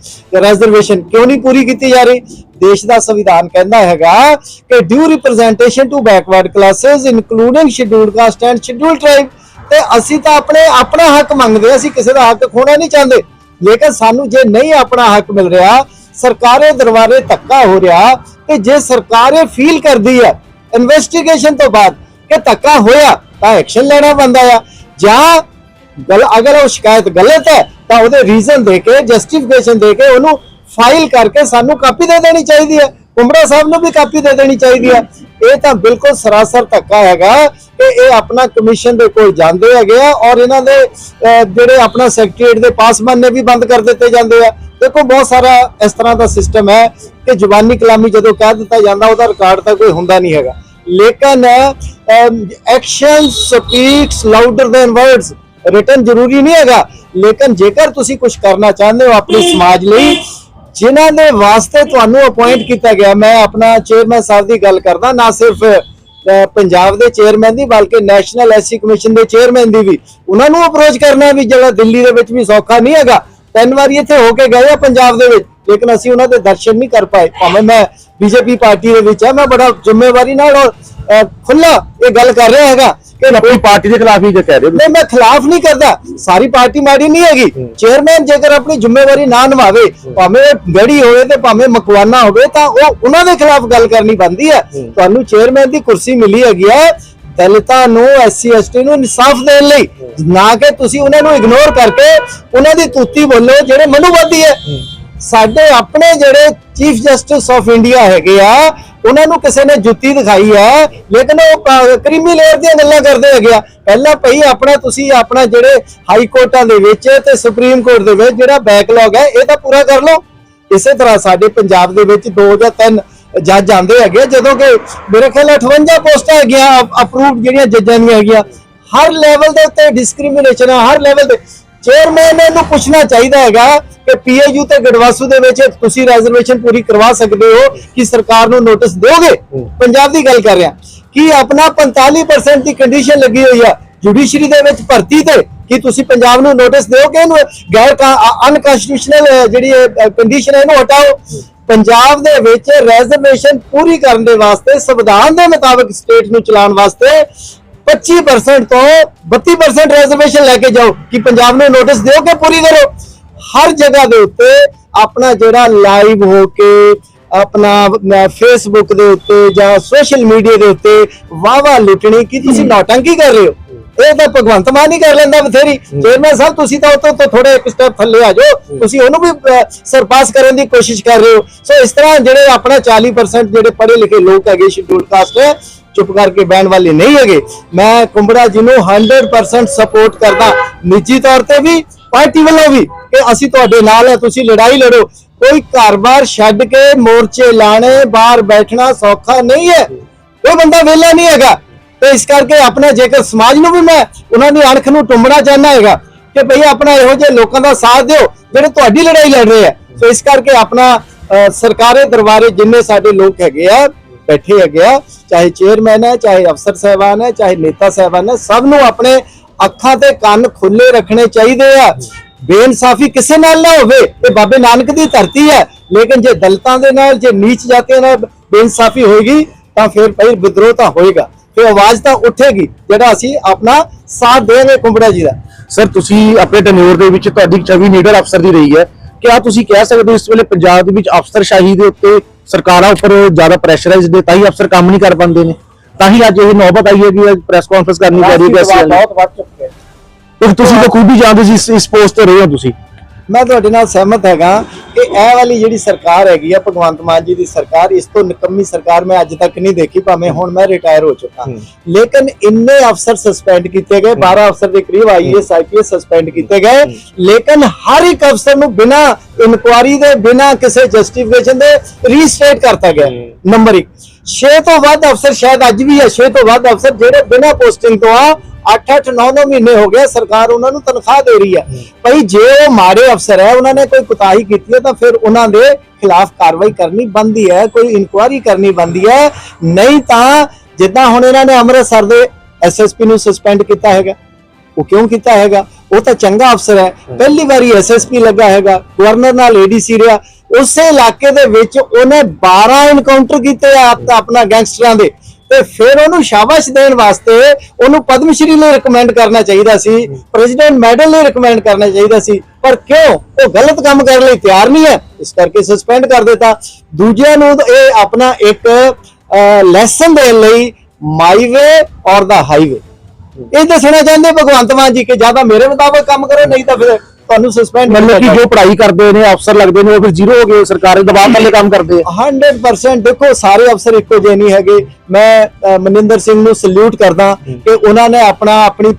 ਰਿਜ਼ਰਵੇਸ਼ਨ ਕਿਉਂ ਨਹੀਂ ਪੂਰੀ ਕੀਤੀ ਜਾ ਰਹੀ? ਦੇਸ਼ ਦਾ ਸੰਵਿਧਾਨ ਕਹਿੰਦਾ ਹੈਗਾ ਕਿ due representation to backward classes including scheduled caste and scheduled tribe ਤੇ ਅਸੀਂ ਤਾਂ ਆਪਣੇ, ਆਪਣਾ ਹੱਕ ਮੰਗਦੇ ਅਸੀਂ ਕਿਸੇ ਦਾ ਹੱਕ ਖੋਣਾ ਨਹੀਂ ਚਾਹੁੰਦੇ। ਲੇਕਿਨ ਸਾਨੂੰ ਜੇ ਨਹੀਂ ਆਪਣਾ ਹੱਕ ਮਿਲ ਰਿਹਾ, ਸਰਕਾਰੇ ਦਰਬਾਰੇ ਧੱਕਾ ਹੋ ਰਿਹਾ, ਤੇ ਜੇ ਸਰਕਾਰ ਇਹ ਫੀਲ ਕਰਦੀ ਹੈ ਇਨਵੈਸਟੀਗੇਸ਼ਨ ਤੋਂ ਬਾਅਦ ਕਿ ਧੱਕਾ ਹੋਇਆ ਤਾਂ ਐਕਸ਼ਨ ਲੈਣਾ ਬੰਦਾ ਆ। ਜਾਂ ਗਲ ਅਗਰ ਉਹ ਸ਼ਿਕਾਇਤ ਗਲਤ ਹੈ, ਤਾਂ ਉਹਦੇ ਰੀਜ਼ਨ ਦੇ ਕੇ ਜਸਟੀਫਿਕੇਸ਼ਨ ਦੇ ਕੇ ਉਹਨੂੰ ਫਾਈਲ ਕਰਕੇ ਸਾਨੂੰ ਕਾਪੀ ਦੇ ਦੇਣੀ ਚਾਹੀਦੀ ਹੈ। ਕੁੰਬੜਾ ਸਾਹਿਬ ਨੂੰ ਵੀ ਕਾਪੀ ਦੇ ਦੇਣੀ ਚਾਹੀਦੀ ਹੈ। ਇਹ ਤਾਂ ਬਿਲਕੁਲ ਸਰਾਸਰ ਧੱਕਾ ਹੈਗਾ ਕਿ ਇਹ ਆਪਣਾ ਕਮਿਸ਼ਨ ਦੇ ਕੋਲ ਜਾਂਦੇ ਹੈਗੇ ਆ ਔਰ ਇਹਨਾਂ ਦੇ ਜਿਹੜੇ ਆਪਣਾ ਸੈਕਟਰੀਏਟ ਦੇ ਪਾਸਮਾਨੇ ਵੀ ਬੰਦ ਕਰ ਦਿੱਤੇ ਜਾਂਦੇ ਆ। ਦੇਖੋ, ਬਹੁਤ ਸਾਰਾ ਇਸ ਤਰ੍ਹਾਂ ਦਾ ਸਿਸਟਮ ਹੈ ਕਿ ਜ਼ੁਬਾਨੀ ਕਲਾਮੀ ਜਦੋਂ ਕਹਿ ਦਿੱਤਾ ਜਾਂਦਾ, ਉਹਦਾ ਰਿਕਾਰਡ ਤਾਂ ਕੋਈ ਹੁੰਦਾ ਨਹੀਂ ਹੈਗਾ। ਲੇਕਿਨ action speaks louder than words written ਜ਼ਰੂਰੀ ਨਹੀਂ ਹੈਗਾ। ਲੇਕਿਨ ਜੇਕਰ ਤੁਸੀਂ ਕੁਝ ਕਰਨਾ ਚਾਹੁੰਦੇ ਹੋ ਆਪਣੇ ਸਮਾਜ ਲਈ ਜਿਨ੍ਹਾਂ ਦੇ ਵਾਸਤੇ ਤੁਹਾਨੂੰ ਅਪਾਇੰਟ ਕੀਤਾ ਗਿਆ ਮੈਂ ਆਪਣਾ ਚੇਅਰਮੈਨ ਸਾਹਿਬ ਦੀ ਗੱਲ ਕਰਦਾ ਨਾ ਸਿਰਫ ਪੰਜਾਬ ਦੇ ਚੇਅਰਮੈਨ ਦੀ ਬਲਕਿ ਨੈਸ਼ਨਲ ਐਸਸੀ ਕਮਿਸ਼ਨ ਦੇ ਚੇਅਰਮੈਨ ਦੀ ਵੀ। ਉਹਨਾਂ ਨੂੰ ਅਪਰੋਚ ਕਰਨਾ ਵੀ ਜਿਹੜਾ ਦਿੱਲੀ ਦੇ ਵਿੱਚ ਵੀ ਸੌਖਾ ਨਹੀਂ ਹੈਗਾ। ਤਿੰਨ ਵਾਰੀ ਇੱਥੇ ਹੋ ਕੇ ਗਏ ਆ ਪੰਜਾਬ ਦੇ ਵਿੱਚ ਲੇਕਿਨ ਅਸੀਂ ਉਹਨਾਂ ਦੇ ਦਰਸ਼ਨ ਨਹੀਂ ਕਰ ਪਾਏ। ਭਾਵੇਂ ਮੈਂ ਬੀਜੇਪੀ ਪਾਰਟੀ ਦੇ ਵਿੱਚ ਆ। ਮੈਂ ਬੜਾ ਜ਼ਿੰਮੇਵਾਰੀ ਨਾਲ ਖੁੱਲਾ ਇਹ ਗੱਲ ਕਰ ਰਿਹਾ ਹੈਗਾ ਕਿ ਆਪਣੀ ਪਾਰਟੀ ਦੇ ਖਿਲਾਫ ਹੀ ਜੇ ਕਹਿ ਰਹੇ ਹੋ ਨਹੀਂ ਮੈਂ ਖਿਲਾਫ ਨਹੀਂ ਕਰਦਾ। ਸਾਰੀ ਪਾਰਟੀ ਮਾੜੀ ਨਹੀਂ ਹੈਗੀ। ਚੇਅਰਮੈਨ ਜੇਕਰ ਆਪਣੀ ਜ਼ਿੰਮੇਵਾਰੀ ਨਾ ਨਿਭਾਵੇ ਭਾਵੇਂ ਗੜੀ ਹੋਵੇ ਤੇ ਭਾਵੇਂ ਮਕਵਾਨਾ ਹੋਵੇ ਤਾਂ ਉਹ ਉਹਨਾਂ ਦੇ ਖਿਲਾਫ ਗੱਲ ਕਰਨੀ ਬੰਦੀ ਹੈ। ਤੁਹਾਨੂੰ ਚੇਅਰਮੈਨ ਦੀ ਕੁਰਸੀ ਮਿਲੀ ਹੈਗੀ ਹੈ ਦਲਿਤਾਂ ਨੂੰ ਐਸਸੀ ਐਸਟੀ ਨੂੰ ਇਨਸਾਫ ਦੇਣ ਲਈ। ਨਾ ਕਿ ਤੁਸੀਂ ਉਹਨਾਂ ਨੂੰ ਇਗਨੋਰ ਕਰਕੇ ਉਹਨਾਂ ਦੀ ਤੂਤੀ ਬੋਲੋ ਜਿਹੜੇ ਮਨੂਵਾਦੀ ਹੈ। ਸਾਡੇ ਆਪਣੇ ਜਿਹੜੇ ਚੀਫ ਜਸਟਿਸ ਆਫ ਇੰਡੀਆ ਹੈਗੇ ਆ, ਉਹਨਾਂ ਨੂੰ ਕਿਸੇ ਨੇ ਜੁੱਤੀ ਦਿਖਾਈ ਹੈ ਲੇਕਿਨ ਉਹ ਕ੍ਰੀਮੀ ਲੇਅਰ ਦੀਆਂ ਗੱਲਾਂ ਕਰਦੇ ਹੈਗੇ ਆ। ਪਹਿਲਾਂ ਭਈ ਆਪਣਾ ਤੁਸੀਂ ਆਪਣਾ ਜਿਹੜੇ ਹਾਈ ਕੋਰਟਾਂ ਦੇ ਵਿੱਚ ਤੇ ਸੁਪਰੀਮ ਕੋਰਟ ਦੇ ਵਿੱਚ ਜਿਹੜਾ ਬੈਕਲੌਗ ਹੈ, ਇਹ ਤਾਂ ਪੂਰਾ ਕਰ ਲਓ। ਇਸੇ ਤਰ੍ਹਾਂ ਸਾਡੇ ਪੰਜਾਬ ਦੇ ਵਿੱਚ ਦੋ ਜਾਂ ਤਿੰਨ ਜੱਜ ਆਂਦੇ ਹੈਗੇ ਜਦੋਂ ਕਿ ਮੇਰੇ ਖਿਆਲ 58 ਪੋਸਟਾਂ ਹੈਗੀਆਂ ਅਪਰੂਵਡ ਜਿਹੜੀਆਂ ਜੱਜਾਂ ਦੀਆਂ ਹੈਗੀਆਂ। ਹਰ ਲੈਵਲ ਦੇ ਉੱਤੇ ਡਿਸਕ੍ਰਿਮੀਨੇਸ਼ਨ ਹੈ ਹਰ ਲੈਵਲ ਦੇ। ਚੇਅਰਮੈਨ ਨੂੰ ਪੁੱਛਣਾ ਚਾਹੀਦਾ ਹੈਗਾ ਕਿ ਪੀਏਯੂ ਤੇ ਗੜਵਾਸੂ ਦੇ ਵਿੱਚ ਤੁਸੀਂ ਰਿਜ਼ਰਵੇਸ਼ਨ ਪੂਰੀ ਕਰਵਾ ਸਕਦੇ ਹੋ ਕਿ ਸਰਕਾਰ ਨੂੰ ਨੋਟਿਸ ਦਿਓਗੇ? ਪੰਜਾਬ ਦੀ ਗੱਲ ਕਰ ਰਿਹਾ। ਕਿ ਆਪਣਾ 45% ਦੀ ਕੰਡੀਸ਼ਨ ਲੱਗੀ ਹੋਈ ਆ ਜੁਡੀਸ਼ਰੀ ਦੇ ਵਿੱਚ ਭਰਤੀ ਤੇ? ਕਿ ਤੁਸੀਂ ਪੰਜਾਬ ਨੂੰ ਨੋਟਿਸ ਦਿਓਗੇ ਇਹਨੂੰ? ਗੈਰ ਅਨਕਨਸਟੀਟਿਊਸ਼ਨਲ ਜਿਹੜੀ ਕੰਡੀਸ਼ਨ ਹੈ ਇਹਨੂੰ ਹਟਾਓ। ਪੰਜਾਬ ਦੇ ਵਿੱਚ ਰਿਜ਼ਰਵੇਸ਼ਨ ਪੂਰੀ ਕਰਨ ਦੇ ਵਾਸਤੇ ਸੰਵਿਧਾਨ ਦੇ ਮੁਤਾਬਕ ਸਟੇਟ ਨੂੰ ਚਲਾਉਣ ਵਾਸਤੇ 25% ਤੋਂ 32% ਰਿਜ਼ਰਵੇਸ਼ਨ ਲੈ ਕੇ ਜਾਓ। ਕਿ ਪੰਜਾਬ ਨੂੰ ਨੋਟਿਸ ਦਿਓ ਕਿ ਪੂਰੀ ਕਰੋ ਹਰ ਜਗ੍ਹਾ ਦੇ ਉੱਤੇ ਆਪਣਾ ਜਿਹੜਾ ਲਾਈਵ ਹੋ ਕੇ ਆਪਣਾ ਫੇਸਬੁੱਕ ਦੇ ਉੱਤੇ ਜਾਂ ਸੋਸ਼ਲ ਮੀਡੀਆ ਦੇ ਉੱਤੇ ਵਾਵਾ ਲੁੱਟਣੀ ਕਿ ਤੁਸੀਂ ਨੌਟੰਕੀ ਕਰ ਰਹੇ ਹੋ? ਇਹ ਤਾਂ ਭਗਵੰਤ ਮਾਨ ਹੀ ਕਰ ਲੈਂਦਾ ਬਥੇਰੀ। ਚੇਅਰਮੈਨ ਸਾਹਿਬ ਤੁਸੀਂ ਤਾਂ ਉਤੋਂ ਤੋਂ ਥੋੜੇ ਇੱਕ ਸਟੈਪ ਥੱਲੇ ਆ ਜਾਓ। ਤੁਸੀਂ ਉਹਨੂੰ ਵੀ ਸਰਪਾਸ ਕਰਨ ਦੀ ਕੋਸ਼ਿਸ਼ ਕਰ ਰਹੇ ਹੋ। ਸੋ ਇਸ ਤਰ੍ਹਾਂ ਜਿਹੜੇ ਆਪਣਾ 40% ਜਿਹੜੇ ਪੜ੍ਹੇ ਲਿਖੇ ਲੋਕ ਹੈਗੇ ਸ਼ਡਿਊਲ ਕਾਸਟ ਹੈ ਚੁੱਪ ਕਰਕੇ ਬਹਿਣ ਵਾਲੇ ਨਹੀਂ ਹੈਗੇ। ਮੈਂ ਕੁੰਬੜਾ ਜੀ ਨੂੰ 100% ਸਪੋਰਟ ਕਰਦਾ। ਨਿੱਜੀ ਤੌਰ ਤੇ ਵੀ ਪਾਰਟੀ ਵੱਲੋਂ ਵੀ ਕਿ ਅਸੀਂ ਤੁਹਾਡੇ ਨਾਲ ਹੈ ਤੁਸੀਂ ਲੜਾਈ ਲੜੋ। ਕੋਈ ਘਰ-ਬਾਰ ਛੱਡ ਕੇ ਮੋਰਚੇ ਲਾਣੇ ਬਾਹਰ ਬੈਠਣਾ ਸੌਖਾ ਨਹੀਂ ਹੈ। ਕੋਈ ਬੰਦਾ ਵਿਹਲਾ ਨਹੀਂ ਹੈਗਾ। ਤੇ ਇਸ ਕਰਕੇ ਆਪਣੇ ਜੇਕਰ ਸਮਾਜ ਨੂੰ ਵੀ ਮੈਂ ਉਹਨਾਂ ਦੀ ਅਣਖ ਨੂੰ ਟੁੰਬਣਾ ਚਾਹੁੰਦਾ ਹੈਗਾ ਕਿ ਭਈ ਆਪਣਾ ਇਹੋ ਜਿਹੇ ਲੋਕਾਂ ਦਾ ਸਾਥ ਦਿਓ ਜਿਹੜੇ ਤੁਹਾਡੀ ਲੜਾਈ ਲੜ ਰਹੇ ਆ। ਸੋ ਇਸ ਕਰਕੇ ਆਪਣਾ ਅਹ, ਸਰਕਾਰੇ ਦਰਬਾਰੇ ਜਿੰਨੇ ਸਾਡੇ ਲੋਕ ਹੈਗੇ ਆ ਬੈਠੇ ਹੈਗੇ ਆ, ਚਾਹੇ ਚੇਅਰਮੈਨ ਹੈ, ਚਾਹੇ ਅਫਸਰ ਸਹਿਬਾਨ ਹੈ, ਚਾਹੇ ਨੇਤਾ ਸਹਿਬਾਨ ਹੈ, ਸਭ ਨੂੰ ਆਪਣੇ ਅੱਖਾਂ ਤੇ ਕੰਨ ਖੁੱਲੇ ਰੱਖਣੇ ਚਾਹੀਦੇ ਆ। ਬੇਇਨਸਾਫੀ ਕਿਸੇ ਨਾਲ ਨਾ ਹੋਵੇ, ਇਹ ਬਾਬੇ ਨਾਨਕ ਦੀ ਧਰਤੀ ਹੈ। ਲੇਕਿਨ ਜੇ ਦਲਿਤਾਂ ਦੇ ਨਾਲ, ਜੇ ਨੀਚ ਜਾਤੀਆਂ ਨਾਲ ਬੇਇਨਸਾਫੀ ਹੋਏਗੀ, ਤਾਂ ਫਿਰ ਭਾਈ ਵਿਦਰੋਹ ਤਾਂ ਹੋਏਗਾ। ਫਿਰ ਆਵਾਜ਼ ਤਾਂ ਉੱਠੇਗੀ, ਜਿਹੜਾ ਅਸੀਂ ਆਪਣਾ ਸਾਥ ਦੇਵਾਂਗੇ ਕੁੰਬੜਾ ਜੀ ਦਾ। ਸਰ, ਤੁਸੀਂ ਆਪਣੇ ਟੈਨਿਓਰ ਦੇ ਵਿੱਚ ਤੁਹਾਡੀ ਛਵੀ ਲੀਡਰ ਅਫਸਰ ਦੀ ਰਹੀ ਹੈ। ਕਿਆ ਤੁਸੀਂ ਕਹਿ ਸਕਦੇ ਹੋ ਇਸ ਵੇਲੇ ਪੰਜਾਬ ਦੇ ਵਿੱਚ ਅਫਸਰਸ਼ਾਹੀ ਦੇ ਉੱਤੇ ਸਰਕਾਰਾਂ ਉੱਪਰ ਜ਼ਿਆਦਾ ਪ੍ਰੈਸ਼ਰਾਈਜ਼ਡ ਨੇ ਤਾਂ ਹੀ ਅਫਸਰ ਕੰਮ ਨਹੀਂ ਕਰ ਪਾਉਂਦੇ ਨੇ। ਤਾਂ ਹੀ ਅੱਜ ਇਹ ਨੌਬਤ ਆਈ ਹੈ ਕਿ ਪ੍ਰੈਸ ਕਾਨਫਰੰਸ ਕਰਨੀ ਪੈ ਰਹੀ ਹੈ ਕਿ ਅਸੀਂ ਬਹੁਤ ਵੱਧ ਚੁੱਕੇ ਤੁਸੀਂ ਤਾਂ ਖੁਦ ਹੀ ਜਾਣਦੇ ਸੀ ਇਸ ਪੋਸਟ ਤੇ ਰਹੇ ਹੋ ਤੁਸੀਂ। ਮੈਂ ਤੁਹਾਡੇ ਨਾਲ ਸਹਿਮਤ ਹੈਗਾ ਕਿ ਇਹ ਵਾਲੀ ਜਿਹੜੀ ਸਰਕਾਰ ਹੈਗੀ ਆ ਭਗਵੰਤ ਮਾਨ ਜੀ ਦੀ ਸਰਕਾਰ ਇਸ ਤੋਂ ਨਿਕੰਮੀ ਸਰਕਾਰ ਮੈਂ ਅੱਜ ਤੱਕ ਨਹੀਂ ਦੇਖੀ ਭਾਵੇਂ ਹੁਣ ਮੈਂ ਰਿਟਾਇਰ ਹੋ ਚੁੱਕਾ। ਲੇਕਿਨ ਇੰਨੇ ਅਫਸਰ ਸਸਪੈਂਡ ਕੀਤੇ ਗਏ 12 ਅਫਸਰ ਦੇ ਕਰੀਬ ਆਈਐਸ ਆਈਪੀਐਸ ਸਸਪੈਂਡ ਕੀਤੇ ਗਏ। ਲੇਕਿਨ ਹਰ ਇੱਕ ਅਫਸਰ ਨੂੰ ਬਿਨਾ ਇਨਕੁਆਰੀ ਦੇ ਬਿਨਾ ਕਿਸੇ ਜਸਟੀਫਿਕੇਸ਼ਨ ਦੇ ਰੀਸਟੇਟ ਕਰਤਾ ਗਿਆ। ਨੰਬਰ 1 6 ਤੋਂ ਵੱਧ ਅਫਸਰ ਸ਼ਾਇਦ ਅੱਜ ਵੀ ਹੈ 6 ਤੋਂ ਵੱਧ ਅਫਸਰ ਜਿਹੜੇ ਬਿਨਾ ਪੋਸਟਿੰਗ ਤੋਂ ਆ 8-8 9-9 ਮਹੀਨੇ ਹੋ ਗਏ ਸਰਕਾਰ ਉਹਨਾਂ ਨੂੰ ਤਨਖਾਹ ਦੇ ਰਹੀ ਹੈ ਭਈ ਜੇ ਉਹ ਮਾੜੇ ਅਫਸਰ ਹੈ ਉਹਨਾਂ ਨੇ ਕੋਈ ਕੁਤਾਹੀ ਕੀਤੀ ਹੈ ਤਾਂ ਫਿਰ ਉਹਨਾਂ ਦੇ ਖਿਲਾਫ ਕਾਰਵਾਈ ਕਰਨੀ ਬੰਦੀ ਹੈ ਕੋਈ ਇਨਕੁਆਇਰੀ ਕਰਨੀ ਬੰਦੀ ਹੈ। ਨਹੀਂ ਤਾਂ ਜਿੱਦਾਂ ਹੁਣ ਇਹਨਾਂ ਨੇ ਅੰਮ੍ਰਿਤਸਰ ਦੇ ਐਸਐਸਪੀ ਨੂੰ ਸਸਪੈਂਡ ਕੀਤਾ ਹੈਗਾ। ਉਹ ਕਿਉਂ ਕੀਤਾ ਹੈਗਾ? ਉਹ ਤਾਂ ਚੰਗਾ ਅਫਸਰ ਹੈ। ਪਹਿਲੀ ਵਾਰੀ ਐਸਐਸਪੀ ਲੱਗਾ ਹੈਗਾ। ਗਵਰਨਰ ਨਾਲ ਏਡੀਸੀ ਰਿਹਾ। ਉਸੇ ਇਲਾਕੇ ਦੇ ਵਿੱਚ ਉਹਨੇ 12 ਐਨਕਾਊਂਟਰ ਕੀਤੇ ਆ ਆਪ- ਆਪਣਾ ਗੈਂਗਸਟਰਾਂ ਦੇ। ਤੇ ਫਿਰ ਉਹਨੂੰ ਸ਼ਾਬਾਸ਼ ਦੇਣ ਵਾਸਤੇ ਉਹਨੂੰ ਪਦਮ ਸ਼੍ਰੀ ਲਈ ਰეკਮੈਂਡ ਕਰਨਾ ਚਾਹੀਦਾ ਸੀ ਪ੍ਰੈਜ਼ੀਡੈਂਟ ਮੈਡਲ ਲਈ ਰეკਮੈਂਡ ਕਰਨਾ ਚਾਹੀਦਾ ਸੀ। ਪਰ ਕਿਉਂ? ਉਹ ਗਲਤ ਕੰਮ ਕਰਨ ਲਈ ਤਿਆਰ ਨਹੀਂ ਹੈ। ਇਸ ਕਰਕੇ ਸਸਪੈਂਡ ਕਰ ਦਿੱਤਾ। ਦੂਜਿਆਂ ਨੂੰ ਇਹ ਆਪਣਾ ਇੱਕ ਲੈਸਨ ਦੇਣ ਲਈ ਮਾਈਵੇ ਔਰ ਦਾ ਹਾਈਵੇ ਇਹ ਦੱਸਣਾ ਚਾਹੁੰਦੇ ਭਗਵੰਤ ਮਾਨ ਜੀ ਕਿ ਜਾਂ ਤਾਂ ਮੇਰੇ ਮੁਤਾਬਕ ਕੰਮ ਕਰੋ, ਨਹੀਂ ਤਾਂ ਫਿਰ ਤੁਹਾਨੂੰ ਸਸਪੈਂਡ ਮਤਲਬ ਕਿ ਜੋ ਪੜ੍ਹਾਈ ਕਰਦੇ ਨੇ ਅਫਸਰ ਲੱਗਦੇ ਨੇ ਉਹ ਫਿਰ ਜ਼ੀਰੋ ਹੋ ਗਏ ਸਰਕਾਰੀ ਦਬਾਅ ਥੱਲੇ ਕੰਮ ਕਰਦੇ ਆ। 100% ਦੇਖੋ ਸਾਰੇ ਅਫਸਰ ਇੱਕੋ ਜਿਹੇ ਨਹੀਂ ਹੈਗੇ। ਮੈਂ ਮਨਿੰਦਰ ਸਿੰਘ ਨੂੰ ਸਲੂਟ ਕਰਦਾ ਕਿ ਉਹਨਾਂ ਨੇ ਆਪਣਾ ਆਪਣੀ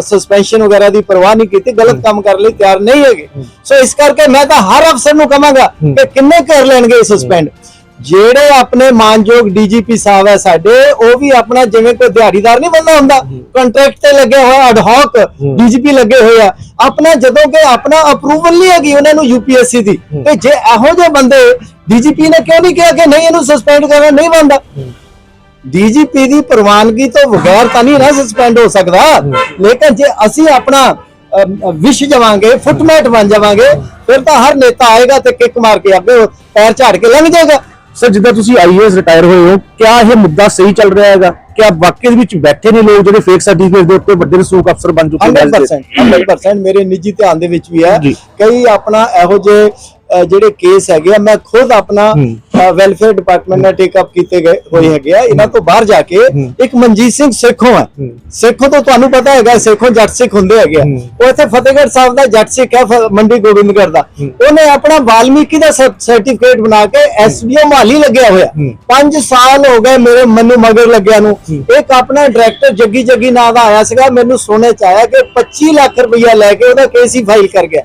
ਸਸਪੈਂਸ਼ਨ ਵਗੈਰਾ ਦੀ ਪਰਵਾਹ ਨਹੀਂ ਕੀਤੀ ਗਲਤ ਕੰਮ ਕਰਨ ਲਈ ਤਿਆਰ ਨਹੀਂ ਹੈਗੇ। ਸੋ ਇਸ ਕਰਕੇ ਮੈਂ ਤਾਂ ਹਰ ਅਫਸਰ ਨੂੰ ਕਹਾਂਗਾ ਕਿ ਕਿੰਨੇ ਕਰ ਲੈਣਗੇ ਸਸਪੈਂਡ ਜਿਹੜੇ ਆਪਣੇ ਮਾਨਯੋਗ ਡੀਜੀਪੀ ਸਾਹਿਬ ਹੈ ਸਾਡੇ ਉਹ ਵੀ ਆਪਣਾ ਜਿਵੇਂ ਕੋਈ ਦਿਹਾੜੀਦਾਰ ਨਹੀਂ ਬੰਦਾ ਹੁੰਦਾ ਕੰਟਰੈਕਟ ਤੇ ਲੱਗੇ ਹੋਇਆ ਐਡ ਹੌਕ ਡੀਜੀਪੀ ਲੱਗੇ ਹੋਏ ਆ। ਆਪਣਾ ਜਦੋਂ ਕਿ ਆਪਣਾ ਅਪਰੂਵਲ ਨਹੀਂ ਹੈਗੀ ਉਹਨਾਂ ਨੂੰ ਯੂਪੀਐਸਸੀ ਦੀ ਤੇ ਜੇ ਇਹੋ ਜਿਹੇ ਬੰਦੇ ਡੀਜੀਪੀ ਨੇ ਕਿਉਂ ਨਹੀਂ ਕਿਹਾ ਕਿ ਨਹੀਂ ਇਹਨੂੰ ਸਸਪੈਂਡ ਕਰਨਾ ਨਹੀਂ ਬੰਦਾ ਡੀਜੀਪੀ ਦੀ ਪ੍ਰਵਾਨਗੀ ਤੋਂ ਬਗੈਰ ਤਾਂ ਨਹੀਂ ਨਾ ਸਸਪੈਂਡ ਹੋ ਸਕਦਾ। ਲੇਕਿਨ ਜੇ ਅਸੀਂ ਆਪਣਾ ਵਿਸ਼ ਜਾਵਾਂਗੇ ਫੁੱਟਮੈਟ ਬਣ ਜਾਵਾਂਗੇ ਫਿਰ ਤਾਂ ਹਰ ਨੇਤਾ ਆਏਗਾ ਤੇ ਕਿੱਕ ਮਾਰ ਕੇ ਅੱਗੇ ਪੈਰ ਝਾੜ ਕੇ ਲੰਘ ਜਾਏਗਾ। ਸਰ ਜਿੱਦਾਂ ਤੁਸੀਂ ਆਈਏਐਸ ਰਿਟਾਇਰ ਹੋਏ ਹੋ ਕਿਆ ਇਹ ਮੁੱਦਾ ਸਹੀ ਚੱਲ ਰਿਹਾ ਹੈਗਾ ਕਿਆ ਵਾਕਈ ਦੇ ਵਿੱਚ ਬੈਠੇ ਨੇ ਲੋਕ ਜਿਹੜੇ ਫੇਕ ਸਰਟੀਫਿਕੇਟ ਦੇ ਉੱਤੇ ਵੱਡੇ ਰਸੂਖ ਅਫਸਰ ਬਣ ਚੁੱਕੇ ਨੇ ਅੱਜ ਦੇ? 100% 100% ਮੇਰੇ ਨਿੱਜੀ ਧਿਆਨ ਦੇ ਵਿੱਚ ਵੀ ਹੈ। ਕਈ ਆਪਣਾ ਇਹੋ ਜਿਹੇ ਜਿਹੜੇ ਕੇਸ ਹੈਗੇ ਆ ਮੈਂ ਖੁਦ ਆਪਣਾ ਵੈਲਫੇਅਰ ਡਿਪਾਰਟਮੈਂਟ ਨਾਲ ਟੇਕ ਅਪ ਕੀਤੇ ਗਏ ਹੋਏ ਹੈਗੇ ਆ। ਇਹਨਾਂ ਤੋਂ ਬਾਹਰ ਜਾ ਕੇ ਇੱਕ ਮਨਜੀਤ ਸਿੰਘ ਸੇਖੋਂ ਹੈ। ਸੇਖੋਂ ਤੋਂ ਤੁਹਾਨੂੰ ਪਤਾ ਹੈਗਾ ਸੇਖੋਂ ਜੱਟ ਸਿੱਖ ਹੁੰਦੇ ਹੈਗੇ ਆ। ਉਹ ਇੱਥੇ ਫਤਿਹਗੜ੍ਹ ਸਾਹਿਬ ਦਾ ਜੱਟ ਸਿੱਖ ਹੈ ਮੰਡੀ ਗੋਬਿੰਦਗੜ੍ਹ ਦਾ। ਉਹਨੇ ਆਪਣਾ ਵਾਲਮੀਕੀ ਦਾ ਸਰਟੀਫਿਕੇਟ ਬਣਾ ਕੇ ਐਸਡੀਓ ਮਾਲੀ ਲੱਗਿਆ ਹੋਇਆ। 5 ਸਾਲ ਹੋ ਗਏ ਮੇਰੇ ਮੈਨੂੰ ਮਗਰ ਲੱਗਿਆ ਨੂੰ। ਇੱਕ ਆਪਣਾ ਡਾਇਰੈਕਟਰ ਜੱਗੀ ਜੱਗੀ ਨਾਂ ਦਾ ਆਇਆ ਸੀਗਾ ਮੈਨੂੰ ਸੁਣਨੇ ਚ ਆਇਆ ਕਿ 25 ਲੱਖ ਰੁਪਇਆ ਲੈ ਕੇ ਉਹਦਾ ਕੇਸ ਹੀ ਫਾਈਲ ਕਰ ਗਿਆ।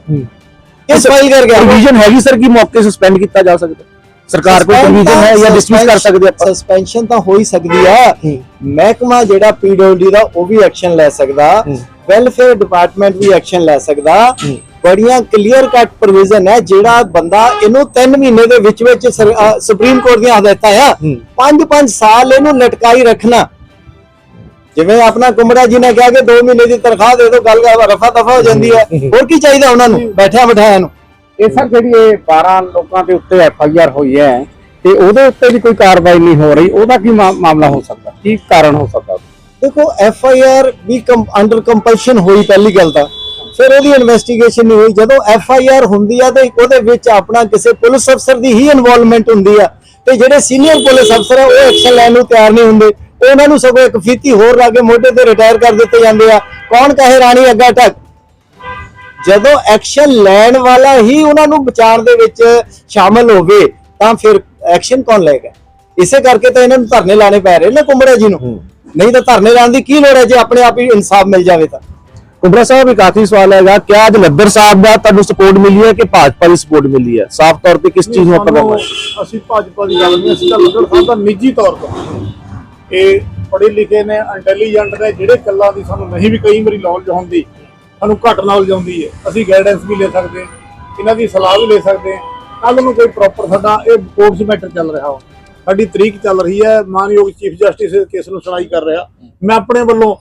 ਕਿਸ ਫਾਈਲ ਕਰ ਗਿਆ। ਪ੍ਰੋਵੀਜ਼ਨ ਹੈਗੀ ਸਰ ਕਿ ਮੌਕੇ ਸਸਪੈਂਡ ਕੀਤਾ ਜਾ ਸਕਦਾ? ਸਰਕਾਰ ਕੋਈ ਪ੍ਰੋਵੀਜ਼ਨ ਹੈ ਜਾਂ ਡਿਸਮਿਸ ਕਰ ਸਕਦੇ ਆਪਾਂ? ਸਸਪੈਂਸ਼ਨ ਤਾਂ ਹੋ ਹੀ ਸਕਦੀ ਹੈ। ਮਹਿਕਮਾ ਜਿਹੜਾ ਪੀਡਬਲਯੂ ਦਾ ਉਹ ਵੀ ਐਕਸ਼ਨ ਲੈ ਸਕਦਾ। ਵੈਲਫੇਅਰ ਡਿਪਾਰਟਮੈਂਟ ਵੀ ਐਕਸ਼ਨ ਲੈ ਸਕਦਾ। ਬੜੀਆਂ ਕਲੀਅਰ ਕੱਟ ਪ੍ਰੋਵੀਜ਼ਨ ਹੈ ਜਿਹੜਾ ਬੰਦਾ ਇਹਨੂੰ 3 ਮਹੀਨੇ ਦੇ ਵਿੱਚ ਵਿੱਚ ਸੁਪਰੀਮ ਕੋਰਟ ਦੀਆਂ ਹਦਾਇਤਾਂ ਆ। 5-5 ਸਾਲ ਇਹਨੂੰ ਲਟਕਾਈ ਰੱਖਣਾ। ਜਿਵੇਂ ਆਪਣਾ ਕੁੰਬੜਾ ਜੀ ਨੇ ਕਿਹਾ ਕਿ 2 ਮਹੀਨੇ ਦੀ ਤਨਖਾਹ ਦੇ ਦਿਓ ਗੱਲ ਰਫਾ ਦਫਾ ਹੋ ਜਾਂਦੀ ਹੈ। ਹੋਰ ਕੀ ਚਾਹੀਦਾ ਉਹਨਾਂ ਨੂੰ? ਬੈਠਿਆ ਬਿਠਾਇਆ ਨੂੰ। ਇਹ ਸਰ ਜਿਹੜੀ ਇਹ 12 ਲੋਕਾਂ ਦੇ ਉੱਤੇ ਐਫ ਆਈ ਆਰ ਹੋਈ ਹੈ ਤੇ ਉਹਦੇ ਉੱਤੇ ਵੀ ਕੋਈ ਕਾਰਵਾਈ ਨਹੀਂ ਹੋ ਰਹੀ, ਉਹਦਾ ਕੀ ਮਾਮਲਾ ਹੋ ਸਕਦਾ? ਕੀ ਕਾਰਨ ਹੋ ਸਕਦਾ? ਦੇਖੋ, ਐਫ ਆਈ ਆਰ ਵੀ ਅੰਡਰ ਕੰਪਲਸ਼ਨ ਹੋਈ ਪਹਿਲੀ ਗੱਲ ਤਾਂ। ਫਿਰ ਉਹਦੀ ਇਨਵੈਸਟੀਗੇਸ਼ਨ ਨਹੀਂ ਹੋਈ। ਜਦੋਂ ਐਫ ਆਈ ਆਰ ਹੁੰਦੀ ਆ ਤੇ ਉਹਦੇ ਵਿੱਚ ਆਪਣਾ ਕਿਸੇ ਪੁਲਿਸ ਅਫਸਰ ਦੀ ਹੀ ਇਨਵੋਲਵਮੈਂਟ ਹੁੰਦੀ ਆ। ਤੇ ਜਿਹੜੇ ਸੀਨੀਅਰ ਪੁਲਿਸ ਅਫਸਰ ਆ, ਉਹ ਐਕਸ਼ਨ ਲੈਣ ਨੂੰ ਤਿਆਰ ਨਹੀਂ ਹੁੰਦੇ। ਉਹਨਾਂ ਨੂੰ ਸਗੋਂ ਇੱਕ ਫੀਤੀ ਹੋਰ ਲਾ ਕੇ ਮੋਢੇ ਤੇ ਰਿਟਾਇਰ ਕਰ ਦਿੱਤੇ ਜਾਂਦੇ ਆ। ਕੌਣ ਕਹੇ ਰਾਣੀ ਅੱਗਾ ਟੱਕ ਜਦੋਂ ਐਕਸ਼ਨ ਲੈਣ ਵਾਲਾ ਹੀ ਉਹਨਾਂ ਨੂੰ ਬਚਾਉਣ ਦੇ ਵਿੱਚ ਸ਼ਾਮਲ ਹੋਵੇ ਤਾਂ ਫਿਰ ਐਕਸ਼ਨ ਕੌਣ ਲਏਗਾ? ਇਸੇ ਕਰਕੇ ਤਾਂ ਇਹਨਾਂ ਨੂੰ ਧਰਨੇ ਲਾਣੇ ਪੈ ਰਹੇ ਨੇ ਕੁੰਬੜੇ ਜੀ ਨੂੰ। ਨਹੀਂ ਤਾਂ ਧਰਨੇ ਲਾਉਣ ਦੀ ਕੀ ਲੋੜ ਹੈ ਜੇ ਆਪਣੇ ਆਪ ਹੀ ਇਨਸਾਫ ਮਿਲ ਜਾਵੇ ਤਾਂ? ਕੁਬਰਾ ਸਾਹਿਬ ਇੱਕ ਆਖਰੀ ਸਵਾਲ ਹੈਗਾ ਕਿਆ ਅੱਜ ਲੱਦਰ ਸਾਹਿਬ ਦਾ ਤੁਹਾਨੂੰ ਸਪੋਰਟ ਮਿਲੀ ਹੈ ਕਿ ਭਾਜਪਾ ਦੀ ਸਪੋਰਟ ਮਿਲੀ ਹੈ? ਸਾਫ਼ ਤੌਰ ਤੇ ਕਿਸ ਚੀਜ਼ ਨੂੰ ਆਪਾਂ ਕਹਾਂਗੇ ਅਸੀਂ ਭਾਜਪਾ ਦੀ ਗੱਲ ਨਹੀਂ ਅਸੀਂ ਤਾਂ ਲੱਡਰ ਸਾਹਿਬ ਦਾ ਨਿੱਜੀ ਤੌਰ ਤੇ। ਇਹ ਪੜ੍ਹੇ ਲਿਖੇ ਨੇ ਇੰਟੈਲੀਜੈਂਟ ਨੇ ਜਿਹੜੇ ਗੱਲਾਂ ਦੀ ਸਾਨੂੰ ਨਹੀਂ ਵੀ ਕਈ ਵਾਰੀ ਨੌਲੇਜ ਹੁੰਦੀ। ਸਾਨੂੰ ਘੱਟ ਨੌਲੇਜ ਹੁੰਦੀ ਹੈ। ਅਸੀਂ ਗਾਈਡੈਂਸ ਵੀ ਲੈ ਸਕਦੇ ਇਹਨਾਂ ਦੀ ਸਲਾਹ ਵੀ ਲੈ ਸਕਦੇ ਕੱਲ ਨੂੰ ਕੋਈ ਪ੍ਰੋਪਰ ਸਾਡਾ ਇਹ ਕੋਰਟ ਮੈਟਰ ਚੱਲ ਰਿਹਾ ਵਾ। ਸਾਡੀ ਤਰੀਕ ਚੱਲ ਰਹੀ ਹੈ, ਮਾਨਯੋਗ ਚੀਫ ਜਸਟਿਸ ਇਸ ਕੇਸ ਨੂੰ ਸੁਣਾਈ ਕਰ ਰਿਹਾ। ਮੈਂ ਆਪਣੇ ਵੱਲੋਂ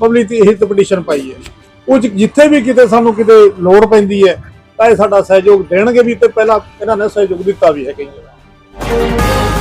ਪਬਲਿਕ ਦੀ ਪਟੀਸ਼ਨ ਪਾਈ ਹੈ। ਉਹ 'ਚ ਜਿੱਥੇ ਵੀ ਕਿਤੇ ਸਾਨੂੰ ਕਿਤੇ ਲੋੜ ਪੈਂਦੀ ਹੈ, ਤਾਂ ਇਹ ਸਾਡਾ ਸਹਿਯੋਗ ਦੇਣਗੇ ਵੀ ਤੇ ਪਹਿਲਾਂ ਇਹਨਾਂ ਨੇ ਸਹਿਯੋਗ ਦਿੱਤਾ ਵੀ ਹੈ ਕਈ ਜਗ੍ਹਾ